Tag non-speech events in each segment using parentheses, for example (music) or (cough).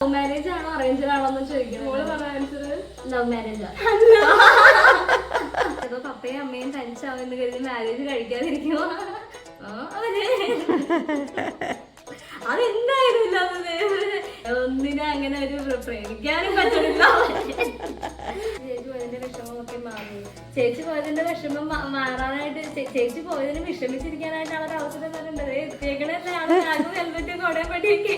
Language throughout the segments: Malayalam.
ലവ് മാരേജ് ആണോ അറേഞ്ച് ആണോ എന്ന് മോൾ ചോദിക്കുന്നത് പറഞ്ഞ ആൻസർ ലവ് മാരേജ് അപ്പൊ പപ്പയും അമ്മയും തനിച്ചാവെന്ന് കരുതി മാരേജ് കഴിക്കാതിരിക്കുമോ ആ, അവർ. അതെന്തായാലും ഒന്നിനെ അങ്ങനെ ഒരു പ്ര- പ്രേമിക്കാനും പറ്റണില്ല. ചേച്ചി പോയതിന്റെ വിഷമമൊക്കെ മാറി. ചേച്ചി പോയതിന്റെ വിഷമം മാറാനായിട്ട് ചേച്ചി പോയതിന് വിഷമിച്ചിരിക്കാനായിട്ട് അവരുടെ അവസരം തരേണ്ടത്. എത്തിയേക്കണല്ലേ ആൾ ഹെൽമെറ്റ് കൊടയും പറ്റിയൊക്കെ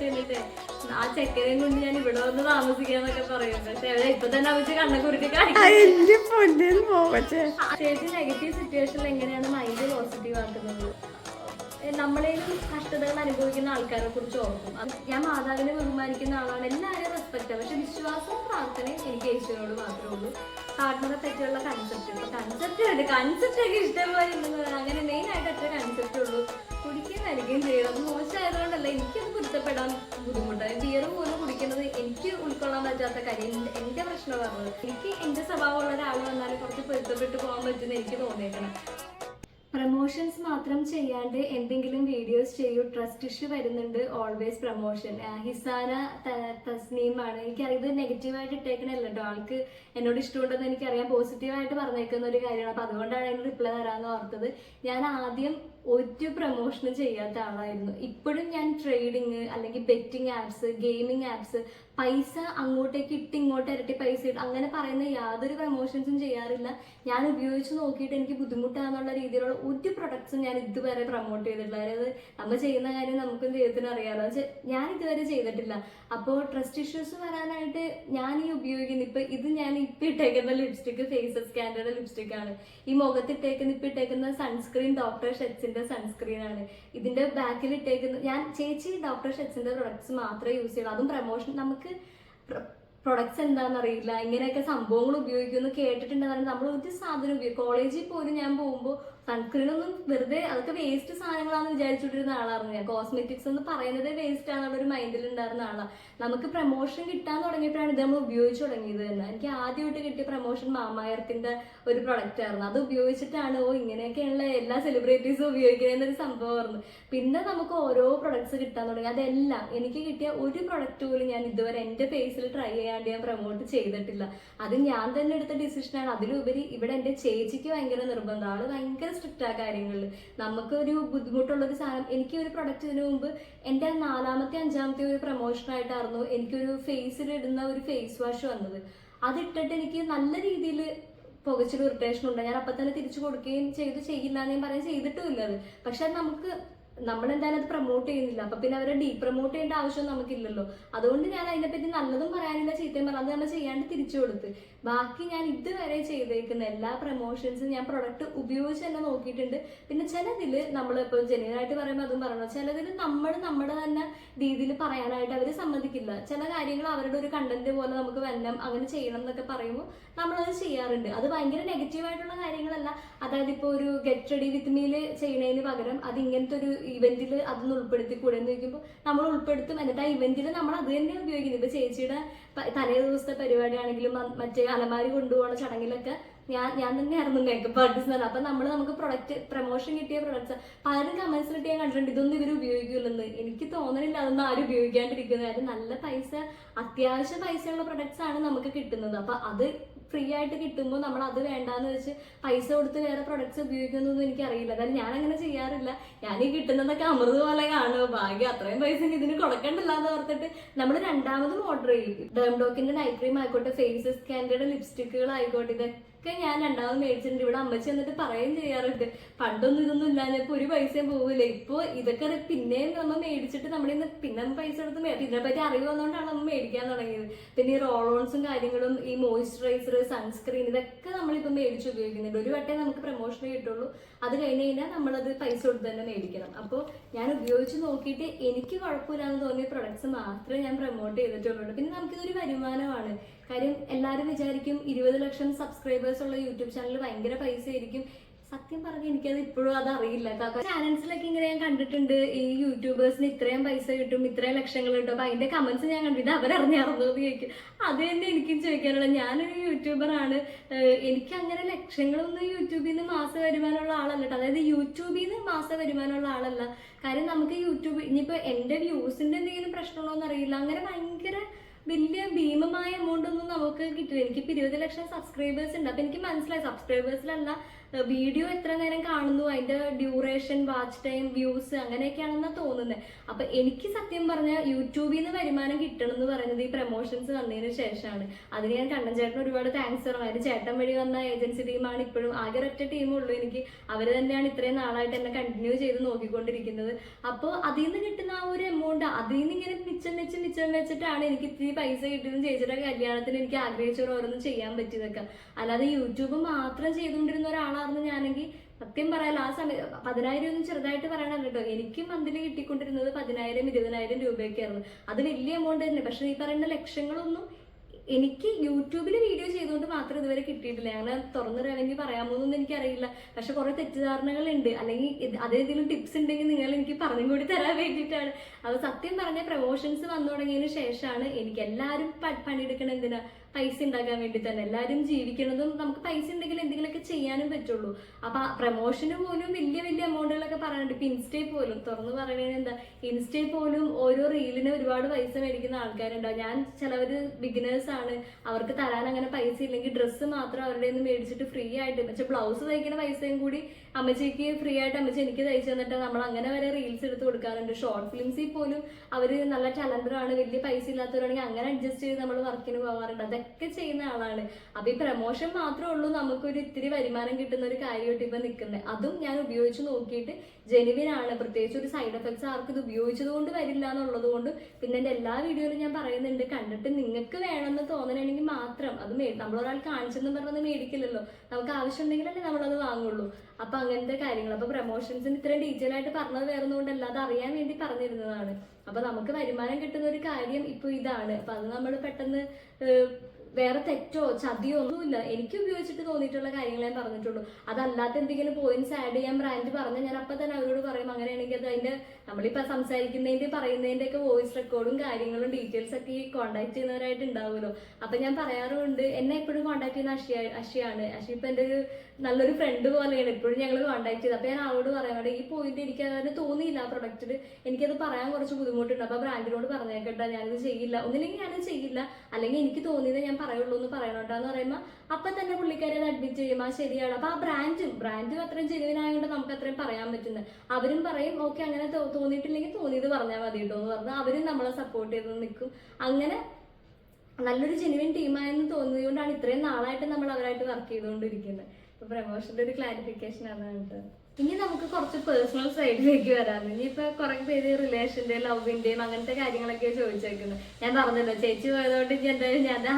കഴിച്ചു കഴിഞ്ഞിട്ട് ആ ചെക്കനെയും കൊണ്ട് ഞാൻ ഇവിടെ വന്ന് താമസിക്കാന്നൊക്കെ പറയും പക്ഷെ ഇപ്പൊ തന്നെ അവച്ച് കണ്ണൊക്കെ ഉരുട്ടി കാണിക്കും എന്റെ പൊന്നിന് പോകച്ചേ ചേച്ചി നെഗറ്റീവ് സിറ്റുവേഷനിൽ എങ്ങനെയാണ് മൈൻഡ് പോസിറ്റീവ് ആക്കുന്നത്? നമ്മളേലും കഷ്ടതകൾ അനുഭവിക്കുന്ന ആൾക്കാരെ കുറിച്ച് ഓർക്കും. ഞാൻ മാതാവിനെ ബഹുമാനിക്കുന്ന ആളാണ് എല്ലാവരെയും റെസ്പെക്ട് പക്ഷെ വിശ്വാസവും പ്രാർത്ഥനയും എനിക്ക് യേശുവിനോട് മാത്രമേ ഉള്ളൂ. പാർട്ട്ണറെ പറ്റിയുള്ള കൺസെപ്റ്റ് കൺസെപ്റ്റ് കൺസെപ്റ്റ് ഒക്കെ ഇഷ്ടം പോലെ അങ്ങനെ മെയിൻ ആയിട്ട് അത്ര കൺസെപ്റ്റ് ഉള്ളൂ. നൽകുകയും ചെയ്യണം മോശമായതുകൊണ്ടല്ല എനിക്കത് പൊരുത്തപ്പെടാൻ ബുദ്ധിമുട്ടാണ്. ബിയറും പോലും കുടിക്കുന്നത് എനിക്ക് ഉൾക്കൊള്ളാൻ പറ്റാത്ത കാര്യം എന്റെ പ്രശ്നം പറഞ്ഞത്. എനിക്ക് എന്റെ സ്വഭാവമുള്ള ഒരാൾ വന്നാൽ കുറച്ച് പൊരുത്തപ്പെട്ട് പോകാൻ പറ്റുമെന്ന് എനിക്ക് തോന്നിയേക്കണം. പ്രൊമോഷൻസ് മാത്രം ചെയ്യാണ്ട് എന്തെങ്കിലും വീഡിയോസ് ചെയ്യൂ. ട്രസ്റ്റ് ഇഷ്യൂ വരുന്നുണ്ട് ഓൾവേസ് പ്രൊമോഷൻ ഹിസാന തസ്നീമാണ്. എനിക്കറിയത് നെഗറ്റീവായിട്ട് ഇട്ടേക്കണല്ല കേട്ടോ ആൾക്ക് എന്നോട് ഇഷ്ടമുണ്ടെന്ന് എനിക്കറിയാം. പോസിറ്റീവായിട്ട് പറഞ്ഞേക്കുന്ന ഒരു കാര്യമാണ്. അപ്പോൾ അതുകൊണ്ടാണ് അതിന് റിപ്ലൈ തരാമെന്ന് ഓർത്തത്. ഞാൻ ആദ്യം ഒരു പ്രൊമോഷനും ചെയ്യാത്ത ആളായിരുന്നു ഇപ്പോഴും ഞാൻ ട്രേഡിങ് അല്ലെങ്കിൽ ബെറ്റിംഗ് ആപ്സ് ഗെയിമിംഗ് ആപ്സ് പൈസ അങ്ങോട്ടേക്ക് ഇട്ട് ഇങ്ങോട്ട് ഇരട്ടി പൈസ ഇട്ട് അങ്ങനെ പറയുന്ന യാതൊരു പ്രൊമോഷൻസും ചെയ്യാറില്ല. ഞാൻ ഉപയോഗിച്ച് നോക്കിയിട്ട് എനിക്ക് ബുദ്ധിമുട്ടാന്നുള്ള രീതിയിലുള്ള ഒരു പ്രൊഡക്ട്സും ഞാൻ ഇതുവരെ പ്രൊമോട്ട് ചെയ്തിട്ടില്ല. അതായത് നമ്മൾ ചെയ്യുന്ന കാര്യം നമുക്കും ദൈവത്തിന് അറിയാമല്ലോ വെച്ചാൽ ഞാൻ ഇതുവരെ ചെയ്തിട്ടില്ല. അപ്പോൾ ട്രസ്റ്റ് ഇഷ്യൂസ് വരാനായിട്ട് ഞാൻ ഈ ഉപയോഗിക്കുന്ന ഇപ്പൊ ഇത് ഞാൻ ഇപ്പം ഇട്ടേക്കുന്ന ലിപ്സ്റ്റിക്ക് ഫേസ് സ്കാൻഡേർഡ് ലിപ്സ്റ്റിക് ആണ്. ഈ മുഖത്തിട്ടേക്കുന്ന ഇപ്പം ഇട്ടേക്കുന്ന സൺസ്ക്രീൻ ഡോക്ടർ ഷെറ്റ്സിന്റെ സൺസ്ക്രീൻ ആണ്. ഇതിന്റെ ബാക്കിൽ ഇട്ടേക്കുന്ന ഞാൻ ചേച്ചി ഡോക്ടർ ഷെറ്റ്സിന്റെ പ്രൊഡക്ട്സ് മാത്രമേ യൂസ് ചെയ്യുള്ളൂ. അതും പ്രൊമോഷൻ നമുക്ക് പ്രൊഡക്ട്സ് എന്താണെന്ന് അറിയില്ല ഇങ്ങനെയൊക്കെ സംഭവങ്ങൾ ഉപയോഗിക്കുമെന്ന് പറഞ്ഞാൽ നമ്മൾ ഒരു സാധനം ഉപയോഗിക്കും കോളേജിൽ പോലും ഞാൻ പോകുമ്പോൾ സൺസ്ക്രീൻ ഒന്നും വെറുതെ അതൊക്കെ വേസ്റ്റ് സാധനങ്ങളാണെന്ന് വിചാരിച്ചുകൊണ്ടിരുന്ന ആളായിരുന്നു ഞാൻ. കോസ്മെറ്റിക്സ് എന്ന് പറയുന്നത് വേസ്റ്റ് ആണ് ഒരു മൈൻഡിൽ ഉണ്ടായിരുന്ന ആളാണ് നമുക്ക് പ്രൊമോഷൻ കിട്ടാൻ തുടങ്ങിയപ്പോഴാണ് ഇത് നമ്മൾ ഉപയോഗിച്ചു തുടങ്ങിയത് തന്നെ എനിക്ക് ആദ്യമായിട്ട് കിട്ടിയ പ്രൊമോഷൻ മാമായത്തിന്റെ ഒരു പ്രൊഡക്റ്റ് ആയിരുന്നു. അത് ഉപയോഗിച്ചിട്ടാണ് ഓ ഇങ്ങനെയൊക്കെയുള്ള എല്ലാ സെലിബ്രിറ്റീസും ഉപയോഗിക്കുന്ന ഒരു സംഭവമായിരുന്നു പിന്നെ നമുക്ക് ഓരോ പ്രൊഡക്ട്സ് കിട്ടാൻ തുടങ്ങി. അതെല്ലാം എനിക്ക് കിട്ടിയ ഒരു പ്രൊഡക്റ്റ് പോലും ഞാൻ ഇതുവരെ എന്റെ ഫേസിൽ ട്രൈ ചെയ്യാണ്ട് ഞാൻ പ്രൊമോട്ട് ചെയ്തിട്ടില്ല. അത് ഞാൻ തന്നെ എടുത്ത ഡിസിഷനാണ് അതിലുപരി ഇവിടെ എന്റെ ചേച്ചിക്ക് ഭയങ്കര നിർബന്ധം. ആൾ ഭയങ്കര സ്ട്രിക്റ്റ് ആ കാര്യങ്ങളിൽ നമുക്കൊരു ബുദ്ധിമുട്ടുള്ള ഒരു സാധനം എനിക്ക് ഒരു പ്രൊഡക്റ്റ് ഇതിനു മുമ്പ് എന്റെ നാലാമത്തെ അഞ്ചാമത്തെ ഒരു പ്രൊമോഷനായിട്ടായിരുന്നു എനിക്കൊരു ഫേസിൽ ഇടുന്ന ഒരു ഫേസ് വാഷ് വന്നത്. അതിട്ടിട്ട് എനിക്ക് നല്ല രീതിയിൽ പുകച്ചൊരു ഇറിറ്റേഷൻ ഉണ്ട്. ഞാൻ അപ്പം തന്നെ തിരിച്ചു കൊടുക്കുകയും ചെയ്തു ചെയ്യില്ല എന്ന് ഞാൻ പറയാൻ ചെയ്തിട്ടുമില്ല അത്. പക്ഷെ അത് നമുക്ക് നമ്മളെന്തായാലും അത് പ്രൊമോട്ട് ചെയ്യുന്നില്ല. അപ്പൊ പിന്നെ അവരെ ഡീ പ്രൊമോട്ട് ചെയ്യേണ്ട ആവശ്യം നമുക്കില്ലല്ലോ. അതുകൊണ്ട് ഞാൻ അതിനെപ്പറ്റി നല്ലതും പറയാനില്ല ചീത്തയും പറഞ്ഞു അത് നമ്മൾ ചെയ്യാണ്ട് തിരിച്ചു കൊടുത്ത്. ബാക്കി ഞാൻ ഇതുവരെ ചെയ്തേക്കുന്ന എല്ലാ പ്രൊമോഷൻസും ഞാൻ പ്രൊഡക്റ്റ് ഉപയോഗിച്ച് തന്നെ നോക്കിയിട്ടുണ്ട്. പിന്നെ ചിലതിൽ നമ്മൾ ഇപ്പോൾ ജെന്യൂനായിട്ട് പറയുമ്പോൾ അതും പറയണം? ചിലതിൽ നമ്മൾ നമ്മുടെ തന്നെ രീതിയിൽ പറയാനായിട്ട് അവർ സമ്മതിക്കില്ല. ചില കാര്യങ്ങൾ അവരുടെ ഒരു കണ്ടന്റ് പോലെ നമുക്ക് വരണം അങ്ങനെ ചെയ്യണം എന്നൊക്കെ പറയുമ്പോൾ നമ്മളത് ചെയ്യാറുണ്ട്. അത് ഭയങ്കര നെഗറ്റീവ് ആയിട്ടുള്ള കാര്യങ്ങളല്ല. അതായത് ഇപ്പോൾ ഒരു ഗെറ്റ് റെഡി വിത്ത് മീൽ ചെയ്യുന്നതിന് പകരം അത് ഇങ്ങനത്തെ ഒരു ഇവന്റിൽ അതൊന്ന് ഉൾപ്പെടുത്തി കൂടെ എന്ന് ചോദിക്കുമ്പോൾ നമ്മൾ ഉൾപ്പെടുത്തും. എന്നിട്ട് ആ ഇവന്റിൽ നമ്മൾ അത് തന്നെ ഉപയോഗിക്കുന്നത്. ഇപ്പൊ ചേച്ചിയുടെ തലേ ദിവസത്തെ പരിപാടിയാണെങ്കിലും മറ്റേ അലമാരി കൊണ്ടുപോകുന്ന ചടങ്ങിലൊക്കെ ഞാൻ ഞാൻ തന്നെ തന്നെയായിരുന്നു മേക്കപ്പ് ആർട്ടിസ്റ്റ് എന്ന് അപ്പൊ നമ്മൾ നമുക്ക് പ്രൊഡക്റ്റ് പ്രൊമോഷൻ കിട്ടിയ പ്രൊഡക്ട്സ് പലരും കമന്റ്സിലിട്ട് ഞാൻ കണ്ടിട്ടുണ്ട് ഇതൊന്നും ഇവർ ഉപയോഗിക്കില്ലെന്ന് എനിക്ക് തോന്നണില്ല അതൊന്നും ആരും ഉപയോഗിക്കാണ്ടിരിക്കുന്നത്. കാര്യം നല്ല പൈസ അത്യാവശ്യ പൈസയുള്ള പ്രൊഡക്ട്സ് ആണ് നമുക്ക് കിട്ടുന്നത്. അപ്പൊ അത് ഫ്രീ ആയിട്ട് കിട്ടുമ്പോൾ നമ്മൾ അത് വേണ്ടാന്ന് വെച്ച് പൈസ കൊടുത്ത് വേറെ പ്രൊഡക്ട്സ് ഉപയോഗിക്കുന്നൊന്നും എനിക്ക് അറിയില്ല കാരണം ഞാൻ അങ്ങനെ ചെയ്യാറില്ല. ഞാൻ ഈ കിട്ടുന്നതൊക്കെ അമൃത് പോലെ കാണുമോ ഭാഗ്യം അത്രയും പൈസ ഇതിന് കൊടുക്കണ്ടല്ല എന്ന് ഓർത്തിട്ട് നമ്മൾ രണ്ടാമതും ഓർഡർ ചെയ്യും. ഡെംഡോക്കിന്റെ നൈറ്റ് ക്രീം ആയിക്കോട്ടെ ഫേസ് സ്കാൻഡേഡ് ലിപ്സ്റ്റിക്കുകൾ ആയിക്കോട്ടെ ഇതൊക്കെ ഞാൻ രണ്ടാമത് മേടിച്ചിട്ടുണ്ട്. ഇവിടെ അമ്മച്ചി എന്നിട്ട് പറയുകയും ചെയ്യാറുണ്ട്. പണ്ടൊന്നും ഇതൊന്നും ഇല്ലാഞ്ഞപ്പോ ഒരു പൈസയും പോകില്ല ഇപ്പൊ ഇതൊക്കെ പിന്നെയും നമ്മൾ മേടിച്ചിട്ട് നമ്മുടെ ഇന്ന് പിന്നെ പൈസ എടുത്ത് മേ- ഇതിനെപ്പറ്റി അറിവ് വന്നുകൊണ്ടാണ് നമ്മൾ മേടിക്കാൻ തുടങ്ങിയത്. പിന്നെ ഈ റോളോൺസും കാര്യങ്ങളും ഈ മോയ്സ്ചറൈസർ സൺസ്ക്രീൻ ഇതൊക്കെ നമ്മളിപ്പോൾ മേടിച്ച് ഉപയോഗിക്കുന്നുണ്ട്. ഒരു വട്ടേ നമുക്ക് പ്രൊമോഷൻ കിട്ടുള്ളൂ. അത് കഴിഞ്ഞ് കഴിഞ്ഞാൽ നമ്മളത് പൈസ കൊടുത്ത് തന്നെ മേടിക്കണം. അപ്പോൾ ഞാൻ ഉപയോഗിച്ച് നോക്കിയിട്ട് എനിക്ക് കുഴപ്പമില്ലാന്ന് തോന്നിയ പ്രൊഡക്ട്സ് മാത്രമേ ഞാൻ പ്രൊമോട്ട് ചെയ്തിട്ടുള്ളൂ. പിന്നെ നമുക്കിതൊരു വരുമാനമാണ്. കാര്യം എല്ലാവരും വിചാരിക്കും ഇരുപത് ലക്ഷം സബ്സ്ക്രൈബേഴ്സ് ഉള്ള യൂട്യൂബ് ചാനൽ ഭയങ്കര പൈസ ആയിരിക്കും. സത്യം പറഞ്ഞ എനിക്കത് ഇപ്പോഴും അത് അറിയില്ല ചാനൽസിലൊക്കെ ഇങ്ങനെ ഞാൻ കണ്ടിട്ടുണ്ട്. ഈ യൂട്യൂബേഴ്സിന് ഇത്രയും പൈസ കിട്ടും ഇത്രയും ലക്ഷങ്ങൾ കിട്ടും. അപ്പൊ അതിന്റെ കമന്റ്സ് ഞാൻ കണ്ടിട്ട് ഇത് അവരറിഞ്ഞാർന്നു എന്ന് ചോദിക്കും. അത് തന്നെ എനിക്കും ചോദിക്കാനുള്ള. ഞാനൊരു യൂട്യൂബറാണ് എനിക്ക് അങ്ങനെ ലക്ഷങ്ങളൊന്നും യൂട്യൂബിൽ നിന്ന് മാസ വരുമാനമുള്ള ആളല്ല അതായത് യൂട്യൂബിൽ നിന്ന് മാസ വരുമാനമുള്ള ആളല്ല. കാര്യം നമുക്ക് യൂട്യൂബ് ഇനിയിപ്പോ എന്റെ വ്യൂസിന്റെ എന്തെങ്കിലും പ്രശ്നമുണ്ടോ അറിയില്ല അങ്ങനെ ഭയങ്കര വലിയ ഭീമമായ എമൗണ്ട് ഒന്നും നമുക്ക് കിട്ടില്ല. എനിക്കിപ്പോൾ ഇരുപത് ലക്ഷം സബ്സ്ക്രൈബേഴ്സ് ഉണ്ട്. അപ്പൊ എനിക്ക് മനസ്സിലായി. സബ്സ്ക്രൈബേഴ്സിലല്ല വീഡിയോ എത്ര നേരം കാണുന്നു അതിന്റെ ഡ്യൂറേഷൻ വാച്ച് ടൈം വ്യൂസ് അങ്ങനെയൊക്കെയാണെന്നാണ് തോന്നുന്നത് അപ്പൊ എനിക്ക് സത്യം പറഞ്ഞാൽ യൂട്യൂബിൽ നിന്ന് വരുമാനം കിട്ടണം എന്ന് പറയുന്നത് ഈ പ്രൊമോഷൻസ് വന്നതിന് ശേഷമാണ്. അതിന് ഞാൻ കണ്ണൻ ചേട്ടന് ഒരുപാട് താങ്ക്സ് പറഞ്ഞു. അതിന് ചേട്ടൻ വഴി വന്ന ഏജൻസി ടീമാണ് ഇപ്പോഴും ആകെ ഒറ്റ ടീമേ ഉള്ളൂ. എനിക്ക് അവർ തന്നെയാണ് ഇത്രയും നാളായിട്ട് എന്നെ കണ്ടിന്യൂ ചെയ്ത് നോക്കിക്കൊണ്ടിരിക്കുന്നത്. അപ്പോൾ അതിൽ നിന്ന് കിട്ടുന്ന ആ ഒരു എമൗണ്ട് അതിൽ നിന്ന് ഇങ്ങനെ മിച്ചം വെച്ച് മിച്ചം വെച്ചിട്ടാണ് എനിക്ക് ഇത്തിരി പൈസ കിട്ടിയതും ചേച്ചിയുടെ കല്യാണത്തിന് എനിക്ക് ആഗ്രഹിച്ചവർ ഓരോന്നും ചെയ്യാൻ പറ്റിയതൊക്കെ. അല്ലാതെ യൂട്യൂബ് മാത്രം ചെയ്തുകൊണ്ടിരുന്ന ഒരാളായിരുന്നു ഞാനെങ്കിൽ സത്യം പറയാലോ ആ സമയം പതിനായിരം ഒന്നും ചെറുതായിട്ട് പറയണല്ലോ കേട്ടോ. എനിക്ക് മന്തിൽ കിട്ടിക്കൊണ്ടിരുന്നത് പതിനായിരം ഇരുപതിനായിരം രൂപയൊക്കെ ആയിരുന്നു അത് വലിയ എമൗണ്ട് തന്നെ. പക്ഷെ ഈ പറയുന്ന ലക്ഷങ്ങളൊന്നും എനിക്ക് യൂട്യൂബിൽ വീഡിയോ ചെയ്തുകൊണ്ട് മാത്രം ഇതുവരെ കിട്ടിയിട്ടില്ല. അങ്ങനെ തുറന്നു റവന്യൂ പറയാമോ എന്നൊന്നും എനിക്കറിയില്ല. പക്ഷെ കുറെ തെറ്റിദ്ധാരണകളുണ്ട്. അല്ലെങ്കിൽ അതേതെങ്കിലും ടിപ്സ് ഉണ്ടെങ്കിൽ നിങ്ങൾ എനിക്ക് പറഞ്ഞും കൂടി തരാൻ വേണ്ടിയിട്ടാണ്. അത് സത്യം പറഞ്ഞ പ്രൊമോഷൻസ് വന്നു തുടങ്ങിയതിന് ശേഷമാണ് എനിക്ക് എല്ലാവരും പണിയെടുക്കണം എന്തിനാ? പൈസ ഉണ്ടാക്കാൻ വേണ്ടി തന്നെ. എല്ലാവരും ജീവിക്കണതും നമുക്ക് പൈസ ഉണ്ടെങ്കിൽ എന്തെങ്കിലുമൊക്കെ ചെയ്യാനും പറ്റുള്ളൂ. അപ്പൊ പ്രൊമോഷന് പോലും വലിയ വലിയ എമൗണ്ടുകളൊക്കെ പറയാനുണ്ട് ഇപ്പൊ ഇൻസ്റ്റയിൽ പോലും തുറന്ന് പറയണത് എന്താ? ഇൻസ്റ്റയിൽ പോലും ഓരോ റീലിന് ഒരുപാട് പൈസ മേടിക്കുന്ന ആൾക്കാരുണ്ടാവും. ഞാൻ ചിലവര് ബിഗിനേഴ്സ് ആണ്. അവർക്ക് തരാൻ അങ്ങനെ പൈസ ഇല്ലെങ്കിൽ ഡ്രസ്സ് മാത്രം അവരുടെ നിന്ന് മേടിച്ചിട്ട് ഫ്രീ ആയിട്ട്. പക്ഷെ ബ്ലൗസ് തയ്ക്കുന്ന പൈസയും കൂടി അമ്മച്ചിക്ക് ഫ്രീ ആയിട്ട് അമ്മച്ചി എനിക്ക് തയ്ച്ചു തന്നിട്ട് നമ്മൾ അങ്ങനെ വരെ റീൽസ് എടുത്ത് കൊടുക്കാറുണ്ട്. ഷോർട്ട് ഫിലിംസിൽ പോലും അവർ നല്ല ടാലന്റഡ് ആണ്. വലിയ പൈസ ഇല്ലാത്തവരാണെങ്കിൽ അങ്ങനെ അഡ്ജസ്റ്റ് ചെയ്ത് നമ്മൾ വർക്കിന് പോകാറുണ്ട്. അതൊക്കെ ചെയ്യുന്ന ആളാണ്. അപ്പൊ ഈ പ്രമോഷൻ മാത്രമേ ഉള്ളൂ നമുക്കൊരു ഇത്തിരി വരുമാനം കിട്ടുന്ന ഒരു കാര്യമായിട്ട് ഇപ്പൊ നിൽക്കുന്നത് അതും ഞാൻ ഉപയോഗിച്ച് നോക്കിയിട്ട് ജെനുവിൻ ആണ്. പ്രത്യേകിച്ച് ഒരു സൈഡ് എഫക്ട്സ് ആർക്കും ഇത് ഉപയോഗിച്ചത് കൊണ്ട് വരില്ല എന്നുള്ളത് കൊണ്ട് പിന്നെ എന്റെ എല്ലാ വീഡിയോയിലും ഞാൻ പറയുന്നുണ്ട് കണ്ടിട്ട് നിങ്ങൾക്ക് വേണമെന്ന് തോന്നണമെങ്കിൽ മാത്രം. അത് നമ്മളൊരാൾ കാണിച്ചെന്ന് പറഞ്ഞത് മേടിക്കില്ലല്ലോ. നമുക്ക് ആവശ്യം ഉണ്ടെങ്കിലല്ലേ നമ്മളത് വാങ്ങുള്ളൂ. അപ്പൊ അങ്ങനത്തെ കാര്യങ്ങൾ. അപ്പൊ പ്രൊമോഷൻസിന് ഇത്രയും ഡീറ്റെയിൽ ആയിട്ട് പറഞ്ഞത് വേറൊന്നുകൊണ്ടല്ല അത് അറിയാൻ വേണ്ടി പറഞ്ഞിരുന്നതാണ്. അപ്പൊ നമുക്ക് വരുമാനം കിട്ടുന്ന ഒരു കാര്യം ഇപ്പൊ ഇതാണ്. അപ്പൊ അത് നമ്മൾ പെട്ടെന്ന് വേറെ തെറ്റോ ചതിയോ ഒന്നുമില്ല. എനിക്ക് ഉപയോഗിച്ചിട്ട് തോന്നിയിട്ടുള്ള കാര്യങ്ങൾ ഞാൻ പറഞ്ഞിട്ടുള്ളൂ. അതല്ലാത്ത എന്തെങ്കിലും പോയിന്റ്സ് ആഡ് ചെയ്യാൻ ബ്രാൻഡ് പറഞ്ഞാൽ ഞാൻ അപ്പൊ തന്നെ അവരോട് പറയും. അങ്ങനെയാണെങ്കിൽ അത് അതിന്റെ നമ്മളിപ്പോ സംസാരിക്കുന്നതിന്റെ പറയുന്നതിന്റെ ഒക്കെ വോയിസ് റെക്കോർഡും കാര്യങ്ങളും ഡീറ്റെയിൽസ് ഒക്കെ ഈ കോൺടാക്ട് ചെയ്യുന്നവരായിട്ട് ഉണ്ടാവുമല്ലോ. അപ്പൊ ഞാൻ പറയാറുണ്ട് എന്നെ എപ്പോഴും കോൺടാക്ട് ചെയ്യുന്ന അഷിയ അഷിയാണ്. അഷി ഇപ്പൊ എന്റെ ഒരു നല്ലൊരു ഫ്രണ്ട് പോലെയാണ് എപ്പോഴും ഞങ്ങൾ കോൺടാക്ട് ചെയ്ത് അപ്പൊ ഞാൻ അവളോട് പറയാം ഈ പോയിന്റ് എനിക്ക് അതിന് തോന്നിയില്ല ആ പ്രൊഡക്റ്റിൽ എനിക്കത് പറയാൻ കുറച്ച് ബുദ്ധിമുട്ടുണ്ട്. അപ്പൊ ബ്രാൻഡിനോട് പറഞ്ഞേക്കട്ടെ ഞാനിത് ചെയ്യില്ല. ഒന്നില്ലെങ്കിൽ ഞാനത് ചെയ്യില്ല. അല്ലെങ്കിൽ എനിക്ക് തോന്നിയത് ഞാൻ പറയുള്ളൂ എന്ന് പറയണോട്ടോ എന്ന് പറയുമ്പോൾ അപ്പൊ തന്നെ പുള്ളിക്കാരി അത് അഡ്മിറ്റ് ചെയ്യും ആ ശരിയാണ്. അപ്പൊ ആ ബ്രാൻഡും ബ്രാൻഡും അത്രയും ജെനുവിൻ ആയതുകൊണ്ട് നമുക്ക് അത്രയും പറയാൻ പറ്റുന്നത്. അവരും പറയും ഓക്കെ അങ്ങനെ തോന്നിയിട്ടില്ലെങ്കിൽ തോന്നിയത് പറഞ്ഞാൽ മതി കേട്ടോ എന്ന് പറഞ്ഞാൽ അവരും നമ്മളെ സപ്പോർട്ട് ചെയ്ത് നിൽക്കും. അങ്ങനെ നല്ലൊരു ജെനുവിൻ ടീമായെന്ന് തോന്നിയതുകൊണ്ടാണ് ഇത്രയും നാളായിട്ട് നമ്മൾ അവരായിട്ട് വർക്ക് ചെയ്തുകൊണ്ടിരിക്കുന്നത്. പ്രമോഷന്റെ ഒരു ക്ലാരിഫിക്കേഷൻ ആണ് കേട്ടോ. ഇനി നമുക്ക് കുറച്ച് പേഴ്സണൽ സൈഡിലേക്ക് വരാം. ഇനിയിപ്പോ കുറെ പേര് റിലേഷന്റെ ലവിന്റെയും അങ്ങനത്തെ കാര്യങ്ങളൊക്കെ ചോദിച്ചേക്കുന്നത് ഞാൻ പറഞ്ഞല്ലോ ചേച്ചി പോയതുകൊണ്ട് എന്തായാലും ഞാൻ ആ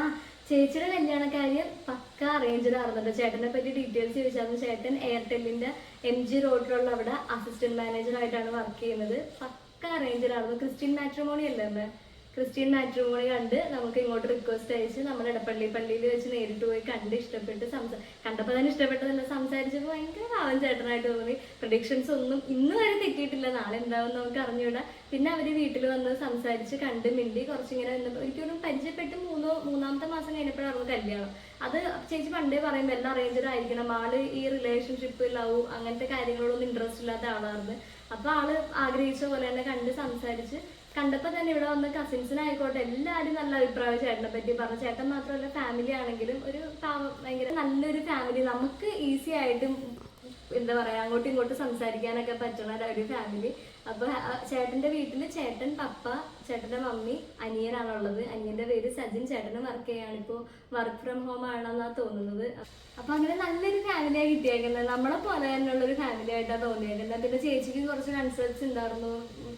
ചേച്ചിയുടെ കല്യാണ കാര്യം പക്ക അറേഞ്ച്ഡ് ആയിരുന്നുണ്ട് ചേട്ടനെ പറ്റി ഡീറ്റെയിൽസ് ചോദിച്ചായിരുന്നു. ചേട്ടൻ എയർടെല്ലിന്റെ എം ജി റോഡിലുള്ള അവിടെ അസിസ്റ്റന്റ് മാനേജർ ആയിട്ടാണ് വർക്ക് ചെയ്യുന്നത്. പക്ക അറേഞ്ച്ഡ് ആയിരുന്നു ക്രിസ്ത്യൻ മാട്രിമോണി അല്ലേ? ക്രിസ്ത്യൻ മാട്രിമോണി കണ്ട് നമുക്ക് ഇങ്ങോട്ട് റിക്വസ്റ്റ് അയച്ച് നമ്മൾ ഇടപ്പള്ളി പള്ളിയിൽ വെച്ച് നേരിട്ട് പോയി കണ്ട് ഇഷ്ടപ്പെട്ട് സംസാ കണ്ടപ്പോൾ തന്നെ ഇഷ്ടപ്പെട്ടതല്ല സംസാരിച്ചപ്പോൾ ഭയങ്കര പാവൻ ചേട്ടനായിട്ട് തോന്നി. പ്രഡിക്ഷൻസ് ഒന്നും ഇന്ന് വരെ തെറ്റിയിട്ടില്ല. നാളെ എന്താവും നമുക്ക് അറിഞ്ഞുവിടാം പിന്നെ അവർ വീട്ടിൽ വന്ന് സംസാരിച്ച് കണ്ട് മിണ്ടി കുറച്ചിങ്ങനെ വന്നപ്പോൾ ഒരിക്കലും പരിചയപ്പെട്ട് മൂന്നോ മൂന്നാമത്തെ മാസം കഴിഞ്ഞപ്പോഴായിരുന്നു കല്യാണം. അത് ചേച്ചി പണ്ടേ പറയുമ്പോൾ എല്ലാം അറേഞ്ച്ഡ് ആയിരിക്കണം. ആൾ ഈ റിലേഷൻഷിപ്പ് ലവ് അങ്ങനത്തെ കാര്യങ്ങളോടൊന്നും ഇൻട്രസ്റ്റ് ഇല്ലാത്ത ആളായിരുന്നു. അപ്പോൾ ആൾ ആഗ്രഹിച്ച പോലെ തന്നെ കണ്ട് സംസാരിച്ച് കണ്ടപ്പോ തന്നെ ഇവിടെ വന്ന കസിൻസിനായിക്കോട്ടെ എല്ലാവരും നല്ല അഭിപ്രായം ചേട്ടനെ പറ്റി പറഞ്ഞു. ചേട്ടൻ മാത്രമല്ല ഫാമിലി ആണെങ്കിലും ഒരു ഭയങ്കര നല്ലൊരു ഫാമിലി നമുക്ക് ഈസി ആയിട്ടും എന്താ പറയാ അങ്ങോട്ടും ഇങ്ങോട്ടും സംസാരിക്കാനൊക്കെ പറ്റണ ഒരു ഫാമിലി അപ്പൊ ചേട്ടന്റെ വീട്ടിൽ ചേട്ടൻ പപ്പ ചേട്ടന്റെ മമ്മി അനിയനാണുള്ളത്. അനിയന്റെ പേര് സജിൻ. ചേട്ടന് വർക്ക് ചെയ്യാണ്. ഇപ്പോ വർക്ക് ഫ്രം ഹോം ആണെന്നാ തോന്നുന്നത്. അപ്പോൾ അങ്ങനെ നല്ലൊരു ഫാമിലിയാണ് കിട്ടിയേക്കുന്നത് നമ്മളെ പോലെ തന്നെയുള്ള ഒരു ഫാമിലി ആയിട്ടാണ് തോന്നിയേക്കുന്നത് പിന്നെ ചേച്ചിക്ക് കുറച്ച് കൺസേൺസ് ഉണ്ടായിരുന്നു.